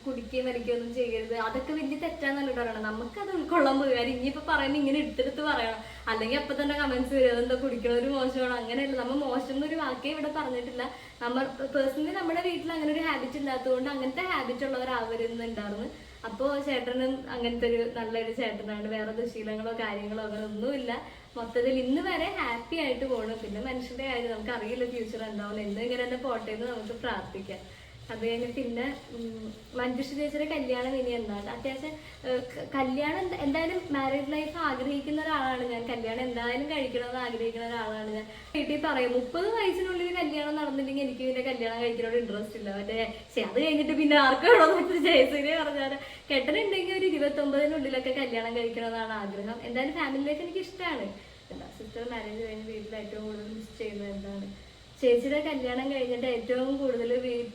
കുടിക്കുകയും വലിക്കുകയൊന്നും ചെയ്യരുത്. അതൊക്കെ വലിയ തെറ്റാന്നല്ല പറയണം. നമുക്കത് ഉൾക്കൊള്ളാൻ പോയി. കാര്യം ഇനിയിപ്പോ പറയുന്നത് ഇങ്ങനെ എടുത്തെടുത്ത് പറയണം. അല്ലെങ്കിൽ അപ്പൊ തന്നെ കമന്റ്സ് വരും. അതെന്താ കുടിക്കണ ഒരു മോശമാണ്? അങ്ങനെയല്ല. നമ്മൾ മോശം എന്നൊരു വാക്കേ ഇവിടെ പറഞ്ഞിട്ടില്ല. നമ്മൾ പേഴ്സണലി നമ്മുടെ വീട്ടിൽ അങ്ങനെ ഒരു ഹാബിറ്റ് ഇല്ലാത്തതുകൊണ്ട് അങ്ങനത്തെ ഹാബിറ്റ് ഉള്ളവരാവരുന്നുണ്ടായിരുന്നു അപ്പോൾ ചേട്ടനും അങ്ങനത്തെ ഒരു നല്ലൊരു ചേട്ടനാണ്. വേറെ ദുശീലങ്ങളോ കാര്യങ്ങളോ അങ്ങനെ ഒന്നുമില്ല. മൊത്തത്തിൽ ഇന്ന് വരെ ഹാപ്പി ആയിട്ട് പോകണം പിന്നെ മനുഷ്യന്റെ കാര്യം നമുക്ക് അറിയില്ല ഫ്യൂച്ചർ എന്താവും? എന്ന് ഇങ്ങനെ തന്നെ പോട്ടെ എന്ന് നമുക്ക് പ്രാർത്ഥിക്കാം. അത് കഴിഞ്ഞ് പിന്നെ മഞ്ജുഷ ചേച്ചിയുടെ കല്യാണം ഇനി എന്താണ് അത്യാവശ്യം കല്യാണം എന്താ- എന്തായാലും മാരീഡ് ലൈഫ് ആഗ്രഹിക്കുന്ന ഒരാളാണ് ഞാൻ. കല്യാണം എന്തായാലും കഴിക്കണമെന്ന് ആഗ്രഹിക്കുന്ന ഒരാളാണ് ഞാൻ. വീട്ടിൽ പറയും മുപ്പത് വയസ്സിനുള്ളിൽ കല്യാണം നടന്നില്ലെങ്കിൽ എനിക്ക് പിന്നെ കല്യാണം കഴിക്കുന്നതിനോട് ഇൻട്രസ്റ്റ് ഇല്ല. മറ്റേ അത് കഴിഞ്ഞിട്ട് പിന്നെ ആർക്കും വേണമെന്ന് ജയസൂര്യ പറഞ്ഞാൽ കെട്ടനുണ്ടെങ്കിൽ ഒരു ഇരുപത്തൊമ്പതിനുള്ളിലൊക്കെ കല്യാണം കഴിക്കണമെന്നാണ് ആഗ്രഹം. എന്തായാലും ഫാമിലി ലൈഫ് എനിക്ക് ഇഷ്ടമാണ്. സിസ്റ്റർ മാരേജ് കഴിഞ്ഞ് വീട്ടിൽ ഏറ്റവും കൂടുതൽ മിസ് ചെയ്യുന്നത് എന്താണ്? ചേച്ചിയുടെ കല്യാണം കഴിഞ്ഞിട്ട് ഏറ്റവും കൂടുതൽ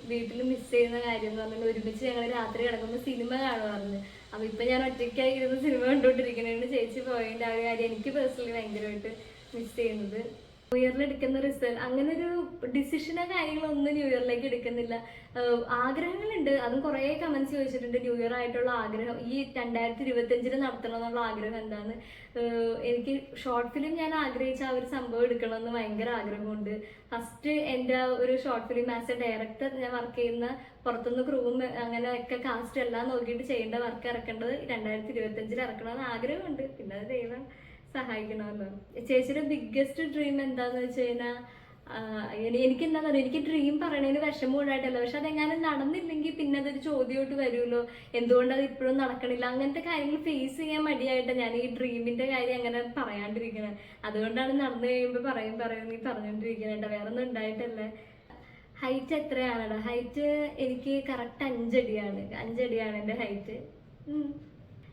വീട്ടിൽ മിസ് ചെയ്യുന്ന കാര്യം എന്ന് പറഞ്ഞാൽ ഒരുമിച്ച് ഞങ്ങൾ രാത്രി കിടക്കുമ്പോൾ സിനിമ കാണുമായിരുന്നു അപ്പൊ ഇപ്പൊ ഞാൻ ഒറ്റയ്ക്കായി ഇരുന്ന് സിനിമ കണ്ടുകൊണ്ടിരിക്കുന്നതുകൊണ്ട് ചേച്ചി പോയതിന്റെ ആ ഒരു കാര്യം എനിക്ക് പേഴ്സണലി ഭയങ്കരമായിട്ട് മിസ് ചെയ്യുന്നത്. ന്യൂ ഇയറിൽ എടുക്കുന്ന റിസൾട്ട് അങ്ങനെ ഒരു ഡിസിഷനോ കാര്യങ്ങളോ ഒന്നും ന്യൂ ഇയറിലേക്ക് എടുക്കുന്നില്ല ആഗ്രഹങ്ങളുണ്ട്. അതും കുറേ കമന്റ്സ് ചോദിച്ചിട്ടുണ്ട്. ന്യൂ ഇയർ ആയിട്ടുള്ള ആഗ്രഹം ഈ രണ്ടായിരത്തി ഇരുപത്തി അഞ്ചിൽ നടത്തണം എന്നുള്ള ആഗ്രഹം എന്താണ്? എനിക്ക് ഷോർട്ട് ഫിലിം ഞാൻ ആഗ്രഹിച്ച ആ ഒരു സംഭവം എടുക്കണം എടുക്കണമെന്ന് ഭയങ്കര ആഗ്രഹമുണ്ട്. ഫസ്റ്റ് എന്റെ ഒരു short film as a director ഞാൻ വർക്ക് ചെയ്യുന്ന പുറത്തുനിന്ന് ക്രൂവും അങ്ങനെയൊക്കെ കാസ്റ്റ് എല്ലാം നോക്കിയിട്ട് ചെയ്യേണ്ട വർക്ക് ഇറക്കേണ്ടത് രണ്ടായിരത്തി ഇരുപത്തി അഞ്ചിൽ ഇറക്കണമെന്ന് ആഗ്രഹമുണ്ട്. പിന്നെ അത് ദൈവം സഹായിക്കണമല്ലോ ചേച്ചിയുടെ ബിഗ്ഗസ്റ്റ് ഡ്രീം എന്താന്ന് വെച്ച് കഴിഞ്ഞാൽ എനിക്ക് എന്താ പറയുക എനിക്ക് ഡ്രീം പറയണതിന് വിഷമം ഉണ്ടായിട്ടല്ല പക്ഷെ അതെങ്ങാനും നടന്നില്ലെങ്കിൽ പിന്നെ അതൊരു ചോദ്യമായിട്ട് വരുമല്ലോ. എന്തുകൊണ്ട് അത് ഇപ്പോഴും നടക്കണില്ല? അങ്ങനത്തെ കാര്യങ്ങൾ ഫേസ് ചെയ്യാൻ മടിയായിട്ട് ഞാൻ ഈ ഡ്രീമിന്റെ കാര്യം അങ്ങനെ പറയാണ്ടിരിക്കണേ. അതുകൊണ്ടാണ് നടന്നു കഴിയുമ്പോൾ പറയും പറയും നീ പറഞ്ഞോണ്ടിരിക്കണേട്ടോ വേറെ ഒന്നും ഉണ്ടായിട്ടല്ലേ. ഹൈറ്റ് എത്രയാണ് ഹൈറ്റ് എനിക്ക് കറക്റ്റ് അഞ്ചടിയാണ്. അഞ്ചടിയാണ് എന്റെ ഹൈറ്റ്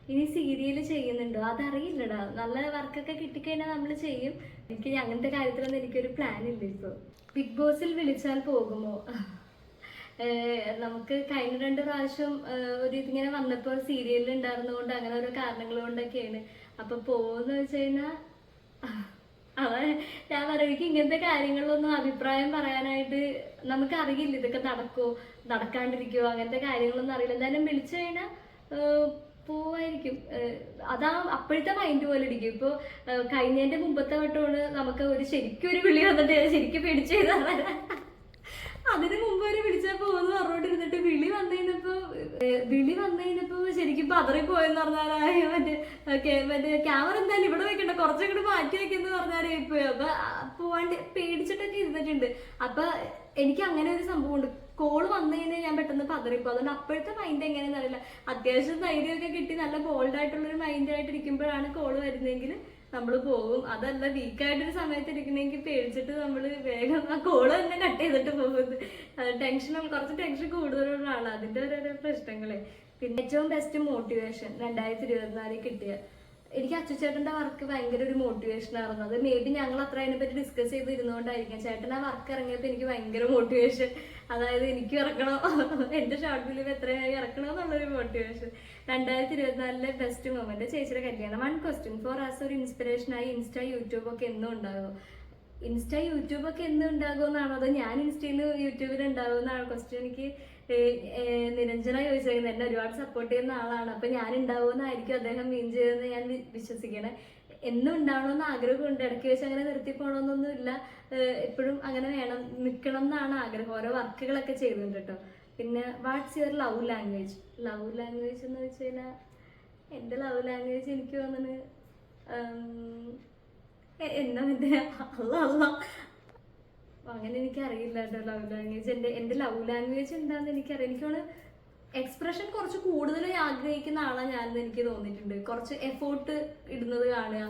ഇനി സീരിയൽ ചെയ്യുന്നുണ്ടോ. അതറിയില്ലടാ. നല്ല വർക്കൊക്കെ കിട്ടിക്കഴിഞ്ഞാൽ നമ്മൾ ചെയ്യും. എനിക്ക് അങ്ങനത്തെ കാര്യത്തിലൊന്നും എനിക്കൊരു പ്ലാൻ ഇല്ല ഇപ്പോൾ ബിഗ് ബോസിൽ വിളിച്ചാൽ പോകുമോ? (laughs) നമുക്ക് കഴിഞ്ഞ രണ്ട് പ്രാവശ്യം ഒരു ഇതിങ്ങനെ വന്നപ്പോൾ സീരിയലിൽ ഉണ്ടായിരുന്നതുകൊണ്ട് അങ്ങനെ ഓരോ കാരണങ്ങൾ കൊണ്ടൊക്കെയാണ്. അപ്പൊ പോകുമെന്ന് വെച്ച് കഴിഞ്ഞാൽ (laughs) അവ ഞാൻ പറയുക ഇങ്ങനത്തെ കാര്യങ്ങളിലൊന്നും അഭിപ്രായം പറയാനായിട്ട് നമുക്ക് അറിയില്ല ഇതൊക്കെ നടക്കോ നടക്കാണ്ടിരിക്കോ അങ്ങനത്തെ കാര്യങ്ങളൊന്നും അറിയില്ല. എന്തായാലും വിളിച്ചു കഴിഞ്ഞാൽ പോവായിരിക്കും. അതാ അപ്പോഴത്തെ മൈൻഡ് പോലെ ഇരിക്കും. ഇപ്പോൾ കഴിഞ്ഞതിന്റെ മുമ്പത്തെ വട്ടമാണ് നമുക്ക് ഒരു ശരിക്കും ഒരു വിളി വന്നിട്ട് ശരിക്കും പേടിച്ചു ചെയ്താണ് അതിന് മുമ്പ് വരെ വിളിച്ചാൽ പോകുന്നു പറഞ്ഞോണ്ടിരുന്നിട്ട് വിളി വന്നതിനപ്പോ ഏഹ് വിളി വന്നതിനപ്പോ ശരിക്കും പതറി പോയെന്ന് പറഞ്ഞാൽ മറ്റേ മറ്റേ ക്യാമറ എന്തായാലും ഇവിടെ വെക്കണ്ട കുറച്ചങ്ങോട്ട് മാറ്റി വെക്കെന്ന് പറഞ്ഞാലേ ഇപ്പൊ അപ്പൊ പോവാണ്ട് പേടിച്ചിട്ടൊക്കെ ഇരുന്നിട്ടുണ്ട്. അപ്പൊ എനിക്ക് അങ്ങനെ ഒരു സംഭവം ഉണ്ട് കോൾ വന്നു കഴിഞ്ഞാൽ ഞാൻ പെട്ടെന്ന് പതറിപ്പോ അതുകൊണ്ട് അപ്പോഴത്തെ മൈൻഡ് എങ്ങനെയാണെന്ന് അറിയില്ല. അത്യാവശ്യം ധൈര്യമൊക്കെ കിട്ടി. നല്ല ബോൾഡ് ആയിട്ടുള്ള ഒരു മൈൻഡ് ആയിട്ട് ഇരിക്കുമ്പോഴാണ് കോൾ വരുന്നതെങ്കിൽ നമ്മൾ പോകും. അതല്ല വീക്കായിട്ടൊരു സമയത്ത് ഇരിക്കണമെങ്കിൽ പേടിച്ചിട്ട് നമ്മൾ വേഗം ആ കോൾ തന്നെ കട്ട് ചെയ്തിട്ട് പോകുന്നത്. ടെൻഷൻ കുറച്ച് ടെൻഷൻ കൂടുതലുള്ളതാണ് അതിന്റെ ഓരോരോ പ്രശ്നങ്ങളെ. പിന്നെ ഏറ്റവും ബെസ്റ്റ് മോട്ടിവേഷൻ രണ്ടായിരത്തി ഇരുപത്തിനാലിൽ കിട്ടിയ എനിക്ക് അച്ചുചേട്ടന്റെ വർക്ക് ഭയങ്കര ഒരു മോട്ടിവേഷൻ ആയിരുന്നു. അത് മേ ബി ഞങ്ങൾ അത്ര അതിനെ പറ്റി ഡിസ്കസ് ചെയ്തിരുന്നോണ്ടായിരിക്കും. ചേട്ടൻ ആ വർക്ക് ഇറങ്ങിയപ്പോൾ എനിക്ക് ഭയങ്കര മോട്ടിവേഷൻ അതായത് എനിക്ക് ഇറക്കണം എന്റെ ഷോർട്ട് ഫിലിം എത്രയായി? ഇറക്കണം എന്നുള്ളൊരു മോട്ടിവേഷൻ രണ്ടായിരത്തി ഇരുപത്തിനാലിലെ ബെസ്റ്റ് മൊമെന്റ് ചേച്ചിയുടെ കല്യാണം. വൺ ക്വസ്റ്റ്യൻ ഫോർ ആസ് ഒരു ഇൻസ്പിറേഷൻ ആയി ഇൻസ്റ്റ യൂട്യൂബ് ഒക്കെ എന്നും ഉണ്ടാകും. ഇൻസ്റ്റ യൂട്യൂബ് ഒക്കെ എന്നും ഉണ്ടാകുമെന്നാണോ അതോ ഞാൻ ഇൻസ്റ്റയിൽ യൂട്യൂബിൽ ഉണ്ടാകുമെന്നാണ് ക്വസ്റ്റ്യൻ എനിക്ക് നിരഞ്ജന ചോദിച്ചിരിക്കുന്നത് എന്നെ ഒരുപാട് സപ്പോർട്ട് ചെയ്യുന്ന ആളാണ്. അപ്പൊ ഞാൻ ഉണ്ടാവുമെന്നായിരിക്കും അദ്ദേഹം മീൻ ചെയ്തതെന്ന് ഞാൻ വിശ്വസിക്കണേ. എന്നും ഉണ്ടാവണമെന്ന് ആഗ്രഹമുണ്ട്. ഇടയ്ക്ക് വെച്ച് അങ്ങനെ നിർത്തി പോകണമെന്നൊന്നും ഇല്ല. എപ്പോഴും അങ്ങനെ വേണം നിൽക്കണം എന്നാണ് ആഗ്രഹം. ഓരോ വർക്കുകളൊക്കെ ചെയ്യുന്നുണ്ട് കേട്ടോ. പിന്നെ what's your love language love language എന്ന് വെച്ച് കഴിഞ്ഞാൽ എന്റെ ലവ് ലാംഗ്വേജ് എനിക്ക് തോന്നുന്നത് എന്നാ എന്റെ അല്ല അല്ല അങ്ങനെ എനിക്ക് അറിയില്ല ലവ് ലാംഗ്വേജ് എന്റെ എന്റെ ലവ് ലാംഗ്വേജ് എന്താണെന്ന് എനിക്കറിയാം എനിക്കാണ് എക്സ്പ്രഷൻ കുറച്ച് കൂടുതൽ ആഗ്രഹിക്കുന്ന ആളാണ് ഞാനെന്ന് എനിക്ക് തോന്നിയിട്ടുണ്ട്. കുറച്ച് എഫോർട്ട് ഇടുന്നത് കാണുക.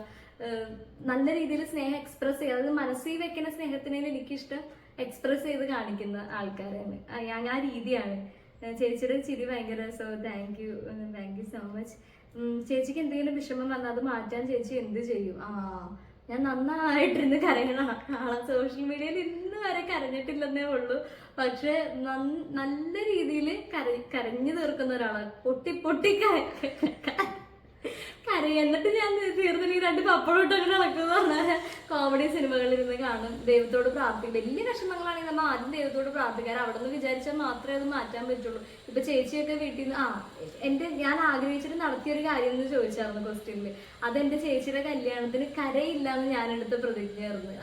നല്ല രീതിയിൽ സ്നേഹം എക്സ്പ്രസ് ചെയ്യുക. അതായത് മനസ്സിൽ വെക്കുന്ന സ്നേഹത്തിനേലും എനിക്കിഷ്ടം എക്സ്പ്രസ് ചെയ്ത് കാണിക്കുന്ന ആൾക്കാരാണ്. ഞാൻ ആ രീതിയാണ്. ചേച്ചിയുടെ ചിരി ഭയങ്കര so thank you thank you so much ചേച്ചിക്ക് എന്തെങ്കിലും വിഷമം വന്നാൽ അത് മാറ്റാൻ ചേച്ചി എന്ത് ചെയ്യും? ആ ഞാൻ നന്നായിട്ടിരുന്ന് കരയണ. ആളെ സോഷ്യൽ മീഡിയയിൽ ഇന്ന് വരെ കരഞ്ഞിട്ടില്ലെന്നേ ഉള്ളൂ. പക്ഷെ നല്ല രീതിയിൽ കര കരഞ്ഞു തീർക്കുന്ന ഒരാളാണ് പൊട്ടി പൊട്ടി കരയും. എന്നിട്ട് ഞാൻ തീർന്നില്ലെങ്കിൽ രണ്ട് പപ്പടം ഇട്ടൊക്കെ നടക്കുന്ന പറഞ്ഞാൽ കോമഡി സിനിമകളിൽ ഇരുന്ന് കാണും. ദൈവത്തോട് പ്രാർത്ഥിക്കും. വലിയ വിഷമങ്ങളാണെങ്കിൽ നമ്മൾ ആദ്യം ദൈവത്തോട് പ്രാർത്ഥിക്കാൻ അവിടെ നിന്ന് വിചാരിച്ചാൽ മാത്രമേ അത് മാറ്റാൻ പറ്റുള്ളൂ. ഇപ്പൊ ചേച്ചിയൊക്കെ വീട്ടിൽ നിന്ന് ആ എന്റെ ഞാൻ ആഗ്രഹിച്ചിട്ട് നടത്തിയൊരു കാര്യം എന്ന് ചോദിച്ചായിരുന്നു ക്വസ്റ്റ്യനിൽ എന്റെ ചേച്ചിയുടെ കല്യാണത്തിന് കരയില്ല എന്ന് ഞാൻ എടുത്ത പ്രതിജ്ഞയായിരുന്നു.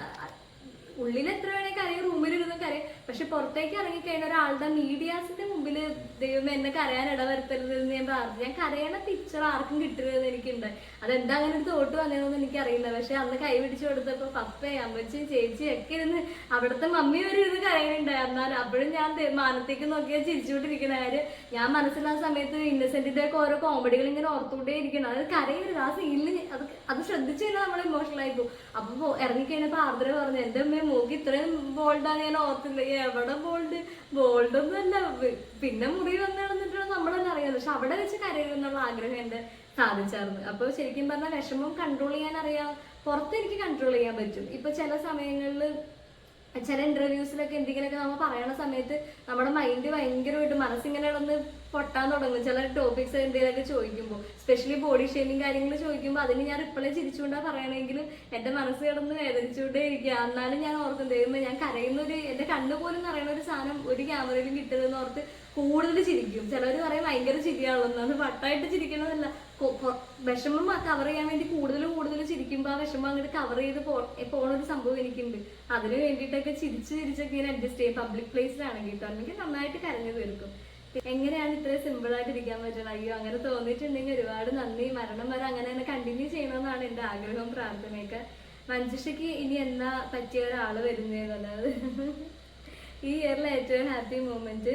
ഉള്ളിൽ എത്ര വേണേ കരയും റൂമിലിരുന്ന് കരയും. പക്ഷെ പുറത്തേക്ക് ഇറങ്ങിക്കഴിഞ്ഞ ഒരാളുടെ മീഡിയാസിന്റെ മുമ്പിൽ ദൈവം എന്നെ കരയാൻ ഇട വരുത്തരുത് എന്ന് ഞാൻ പറഞ്ഞു ഞാൻ കരയണ പിക്ചർ ആർക്കും കിട്ടരുതെന്ന് എനിക്കുണ്ട്. അതെന്താ അങ്ങനെ ഒരു തോട്ട് വന്നതെന്നൊന്നും എനിക്കറിയില്ല. പക്ഷെ അന്ന് കൈ പിടിച്ചു കൊടുത്തപ്പോ പപ്പയും അമ്മച്ചി ചേച്ചി ഒക്കെ ഇരുന്ന് അവിടുത്തെ മമ്മി വരെ ഇരുന്ന് കരയുന്നുണ്ടായി. എന്നാൽ അപ്പോഴും ഞാൻ മാനത്തേക്ക് നോക്കിയാൽ ചിരിച്ചുകൊണ്ടിരിക്കണ കാര്യം ഞാൻ മനസ്സിലാ സമയത്ത് ഇന്നസെന്റിന്റെ ഒക്കെ ഓരോ കോമഡികൾ ഇങ്ങനെ ഓർത്തുകൊണ്ടേ ഇരിക്കണം. അത് കരയരുത്. ആ സീനിൽ അത് അത് ശ്രദ്ധിച്ചു കഴിഞ്ഞാൽ നമ്മൾ ഇമോഷണൽ ആയി പോകും. അപ്പൊ പോ- ഇറങ്ങിക്കഴിഞ്ഞപ്പോ ആർദ്ര പറഞ്ഞു എന്റെ അമ്മയെ മൂക്ക് ഇത്രയും ബോൾഡാണ് ഞാൻ ഓർത്തില്ല. എവിടെ ബോൾഡ് ബോൾഡ് ഒന്നും അല്ല. പിന്നെ മുറി വന്ന് നടന്നിട്ടാണ് നമ്മളെല്ലാം അറിയാം പക്ഷെ അവിടെ വെച്ച് കരയുമെന്നുള്ള ആഗ്രഹം എന്റെ സാധിച്ചായിരുന്നു. അപ്പൊ ശരിക്കും പറഞ്ഞാൽ വിഷമം കൺട്രോൾ ചെയ്യാൻ അറിയാം. പുറത്ത് എനിക്ക് കൺട്രോൾ ചെയ്യാൻ പറ്റും. ഇപ്പൊ ചില സമയങ്ങളിൽ ചില ഇന്റർവ്യൂസിലൊക്കെ എന്തെങ്കിലുമൊക്കെ നമ്മൾ പറയണ സമയത്ത് നമ്മുടെ മൈൻഡ് ഭയങ്കരമായിട്ട് മനസ്സിങ്ങനെ കിടന്ന് പൊട്ടാൻ തുടങ്ങും. ചില ടോപ്പിക്സ് എന്തെങ്കിലുമൊക്കെ ചോദിക്കുമ്പോൾ സ്പെഷ്യലി ബോഡി ഷേമിങ് കാര്യങ്ങൾ ചോദിക്കുമ്പോൾ അതിന് ഞാൻ റിപ്ലൈ ചിരിച്ചുകൊണ്ടാ പറയണമെങ്കിലും എന്റെ മനസ്സ് കിടന്ന് വേദനിച്ചുകൊണ്ടേ ഇരിക്കുക എന്നാലും ഞാൻ ഓർക്കും ദൈവമേ ഞാൻ കരയുന്ന ഒരു എന്റെ കണ്ണു പോലും നിറയുന്ന ഒരു സാധനം ഒരു ക്യാമറയിലും കിട്ടരുതെന്ന് ഓർത്ത് കൂടുതൽ ചിരിക്കും. ചിലർ പറയും ഭയങ്കര ചിരിയാണെന്ന്. അത് വട്ടായിട്ട് ചിരിക്കണമെന്നല്ല വിഷമം കവർ ചെയ്യാൻ വേണ്ടി കൂടുതൽ കൂടുതൽ ചിരിക്കുമ്പോൾ ആ വിഷമം അങ്ങോട്ട് കവർ ചെയ്ത് പോ പോണ ഒരു സംഭവം എനിക്കുണ്ട്. അതിന് വേണ്ടിയിട്ടൊക്കെ ചിരിച്ച് ചിരിച്ചൊക്കെ ഇങ്ങനെ അഡ്ജസ്റ്റ് ചെയ്യും. പബ്ലിക് പ്ലേസിലാണെങ്കിൽ കേട്ടോ. അല്ലെങ്കിൽ നന്നായിട്ട് കരഞ്ഞു തീർക്കും. എങ്ങനെയാണ് ഇത്രയും സിമ്പിൾ ആയിട്ട് ഇരിക്കാൻ പറ്റുന്നത്? അയ്യോ അങ്ങനെ തോന്നിയിട്ടുണ്ടെങ്കിൽ ഒരുപാട് നന്ദി. മരണം വരെ അങ്ങനെ തന്നെ കണ്ടിന്യൂ ചെയ്യണമെന്നാണ് എന്റെ ആഗ്രഹവും പ്രാർത്ഥനയൊക്കെ. മഞ്ജുഷയ്ക്ക് ഇനി എന്നാ പറ്റിയ ഒരാൾ വരുന്നതെന്നുള്ളത് ഈ ഇയറിലെ ഏറ്റവും ഹാപ്പി മൂമെന്റ്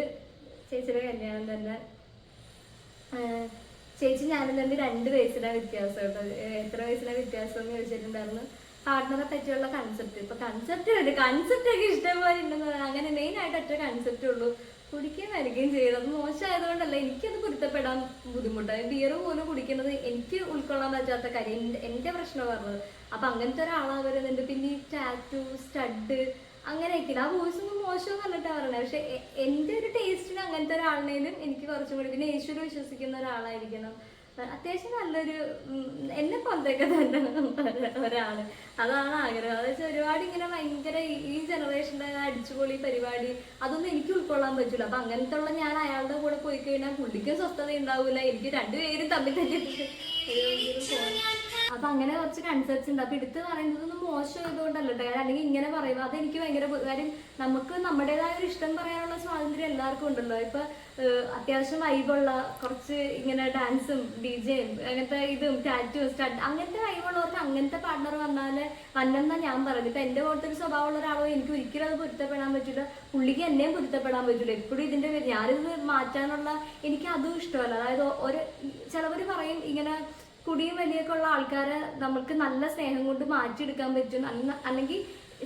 ചേച്ചിയുടെ കല്യാണം തന്നെ. ചേച്ചി ഞാനും തന്നെ രണ്ട് വയസ്സിനാണ് വ്യത്യാസം എത്ര വയസ്സിനാണ് വ്യത്യാസം എന്ന് ചോദിച്ചിട്ടുണ്ടായിരുന്നു. പാർട്ട്ണറെ പറ്റിയുള്ള കൺസെപ്റ്റ് ഇപ്പൊ കൺസെപ്റ്റ് കൺസെപ്റ്റ് ഒക്കെ ഇഷ്ടംപോലെ ഉണ്ടെന്ന് അങ്ങനെ മെയിൻ ആയിട്ട് ഒറ്റ കൺസെപ്റ്റ് ഉള്ളൂ. കുടിക്കുകയും വരികയും ചെയ്യണം അത് മോശമായതുകൊണ്ടല്ല എനിക്കത് പൊരുത്തപ്പെടാൻ ബുദ്ധിമുട്ടായി ബിയർ പോലും കുടിക്കുന്നത് എനിക്ക് ഉൾക്കൊള്ളാൻ പറ്റാത്ത കാര്യം എന്റെ പ്രശ്നം പറഞ്ഞത്. അപ്പൊ അങ്ങനത്തെ ഒരാളാ വരുന്നുണ്ട് പിന്നെ ടാറ്റു സ്റ്റഡ് അങ്ങനെയൊക്കെ ആ വോയിസ് ഒന്നും മോശം പറഞ്ഞിട്ടാണ് പറയുന്നത് പക്ഷെ എന്റെ ഒരു ടേസ്റ്റിന് അങ്ങനത്തെ ഒരാളിനേലും എനിക്ക് കുറച്ചും കൂടി പിന്നെ യേശുവിനെ വിശ്വസിക്കുന്ന ഒരാളായിരിക്കണം. അത്യാവശ്യം നല്ലൊരു എന്നെ പോലത്തെയൊക്കെ തന്നെ (laughs) ഒരാൾ. അതാണ് ആഗ്രഹം. അതെന്ന് വെച്ചാൽ ഒരുപാട് ഇങ്ങനെ ഭയങ്കര ഈ- ജനറേഷന്റെ അടിച്ചുപൊളി പരിപാടി അതൊന്നും എനിക്ക് ഉൾക്കൊള്ളാൻ പറ്റില്ല അപ്പൊ അങ്ങനത്തെ ഉള്ള ഞാൻ അയാളുടെ കൂടെ പോയി കഴിഞ്ഞാൽ പുള്ളിക്കും സ്വസ്ഥത ഉണ്ടാവില്ല എനിക്ക് രണ്ടുപേരും തമ്മിൽ തന്നെ (laughs) അപ്പൊ അങ്ങനെ കുറച്ച് കൺസെപ്റ്റ്സ് ഉണ്ട്. അപ്പൊ എടുത്ത് പറയുന്നതൊന്നും മോശം ഇതുകൊണ്ടല്ല കേട്ടോ അല്ലെങ്കിൽ ഇങ്ങനെ പറയുമ്പോൾ അതെനിക്ക് ഭയങ്കര കാര്യം നമുക്ക് നമ്മുടേതായ ഒരു ഇഷ്ടം പറയാനുള്ള സ്വാതന്ത്ര്യം എല്ലാവർക്കും ഉണ്ടല്ലോ. ഇപ്പൊ അത്യാവശ്യം വൈബുള്ള കുറച്ച് ഇങ്ങനെ ഡാൻസും ഡി ജെയും അങ്ങനത്തെ ഇതും ടാറ്റും സ്റ്റഡ് അങ്ങനത്തെ വൈബുള്ളവർക്ക് അങ്ങനത്തെ പാർട്ണർ വന്നാൽ വന്നെന്നാ ഞാൻ പറയുന്നത് ഇപ്പൊ എന്റെ പോലത്തെ ഒരു സ്വഭാവമുള്ള ഒരാളോ എനിക്ക് ഒരിക്കലും അത് പൊരുത്തപ്പെടാൻ പറ്റില്ല. പുള്ളിക്ക് എന്നെയും പൊരുത്തപ്പെടാൻ പറ്റില്ല എപ്പോഴും ഇതിന്റെ പേര് ഞാനിത് മാറ്റാനുള്ള എനിക്ക് അതും ഇഷ്ടമല്ല. അതായത് ഒരു ചിലവർ പറയും ഇങ്ങനെ കുടിയും വലിയൊക്കെ ഉള്ള ആൾക്കാരെ നമുക്ക് നല്ല സ്നേഹം കൊണ്ട് മാറ്റിയെടുക്കാൻ പറ്റും. അല്ലെങ്കിൽ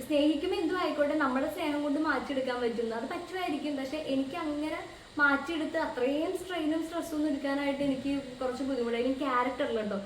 സ്നേഹിക്കുമ്പോൾ എന്തും ആയിക്കോട്ടെ നമ്മുടെ സ്നേഹം കൊണ്ട് മാറ്റിയെടുക്കാൻ പറ്റും. അത് പറ്റുമായിരിക്കും. പക്ഷെ എനിക്ക് അങ്ങനെ മാറ്റിയെടുത്ത് അത്രയും സ്ട്രെയിനും സ്ട്രെസ്സും ഒന്നും എടുക്കാനായിട്ട് എനിക്ക് കുറച്ച് ബുദ്ധിമുട്ടായി. എനിക്ക് ക്യാരക്ടറിലുണ്ടോ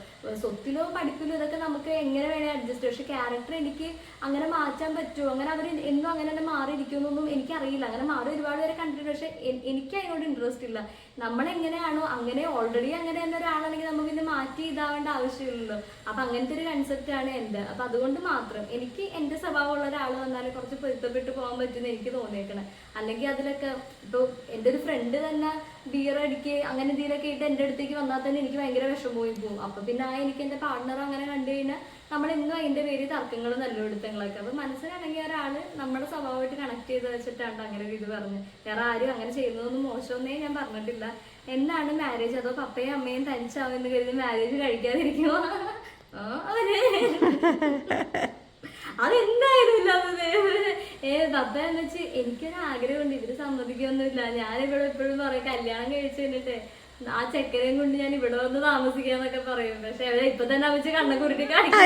സ്വത്തിലോ പഠിപ്പിലോ ഇതൊക്കെ നമുക്ക് എങ്ങനെ വേണേൽ അഡ്ജസ്റ്റ് പക്ഷെ ക്യാരക്ടർ എനിക്ക് അങ്ങനെ മാറ്റാൻ പറ്റുമോ? അങ്ങനെ അവർ എന്നും അങ്ങനെ തന്നെ മാറിയിരിക്കുമെന്നൊന്നും എനിക്കറിയില്ല. അങ്ങനെ മാറി ഒരുപാട് പേരെ കണ്ടിട്ടുണ്ട്. പക്ഷെ എനിക്ക് അതിനോട് ഇൻട്രസ്റ്റ് ഇല്ല. നമ്മൾ എങ്ങനെയാണോ അങ്ങനെ ഓൾറെഡി അങ്ങനെ തന്നെ ഒരാളാണെങ്കിൽ നമ്മൾ പിന്നെ മാറ്റി ഇതാവേണ്ട ആവശ്യമില്ലല്ലോ. അപ്പൊ അങ്ങനത്തെ ഒരു കൺസെപ്റ്റ് ആണ് എന്റെ അപ്പൊ അതുകൊണ്ട് മാത്രം എനിക്ക് എന്റെ സ്വഭാവമുള്ള ഒരാൾ വന്നാൽ കുറച്ച് പൊരുത്തപ്പെട്ട് പോകാൻ പറ്റുമെന്ന് എനിക്ക് തോന്നിയേക്കണേ. അല്ലെങ്കിൽ അതിലൊക്കെ ഇപ്പൊ എന്റെ ഒരു ഫ്രണ്ട് തന്നെ ബിയർ അടിക്കുക അങ്ങനെ എന്തെങ്കിലുമൊക്കെ ഇട്ട് എന്റെ അടുത്തേക്ക് വന്നാൽ തന്നെ എനിക്ക് ഭയങ്കര പോയി പോകും. അപ്പൊ പിന്നെ ആ എനിക്ക് എന്റെ പാർട്ണർ അങ്ങനെ കണ്ടു കഴിഞ്ഞാൽ നമ്മൾ എന്നും അതിന്റെ പേര് തർക്കങ്ങളും നല്ലോടുത്തങ്ങളൊക്കെ അപ്പൊ മനസ്സിലാണെങ്കിൽ ഒരാൾ നമ്മുടെ സ്വഭാവമായിട്ട് കണക്ട് ചെയ്ത് വെച്ചിട്ടാണ് അങ്ങനെ ഒരു ഇത് പറഞ്ഞു. വേറെ ആരും അങ്ങനെ ചെയ്യുന്നതൊന്നും മോശമെന്നേ ഞാൻ പറഞ്ഞിട്ടില്ല. എന്നാണ് മാരേജ് അതോ പപ്പയും അമ്മയും തനിച്ചാവെന്ന് കരുതി മാരേജ് കഴിക്കാതിരിക്കുമോ അവർ അതെന്തായാലും ഏ പപ്പ എന്ന് വെച്ച് എനിക്കൊരു ആഗ്രഹമുണ്ട് ഇവർ സമ്മതിക്കൊന്നുമില്ല. ഞാൻ ഇവിടെ എപ്പോഴും പറയാം കല്യാണം കഴിച്ചു കഴിഞ്ഞിട്ട് ആ ചെക്കനെയും കൊണ്ട് ഞാൻ ഇവിടെ വന്ന് താമസിക്കാന്നൊക്കെ പറയും. പക്ഷെ ഇപ്പൊ തന്നെ അവച്ച് കണ്ണക്കുരുട്ടി കാണിക്കും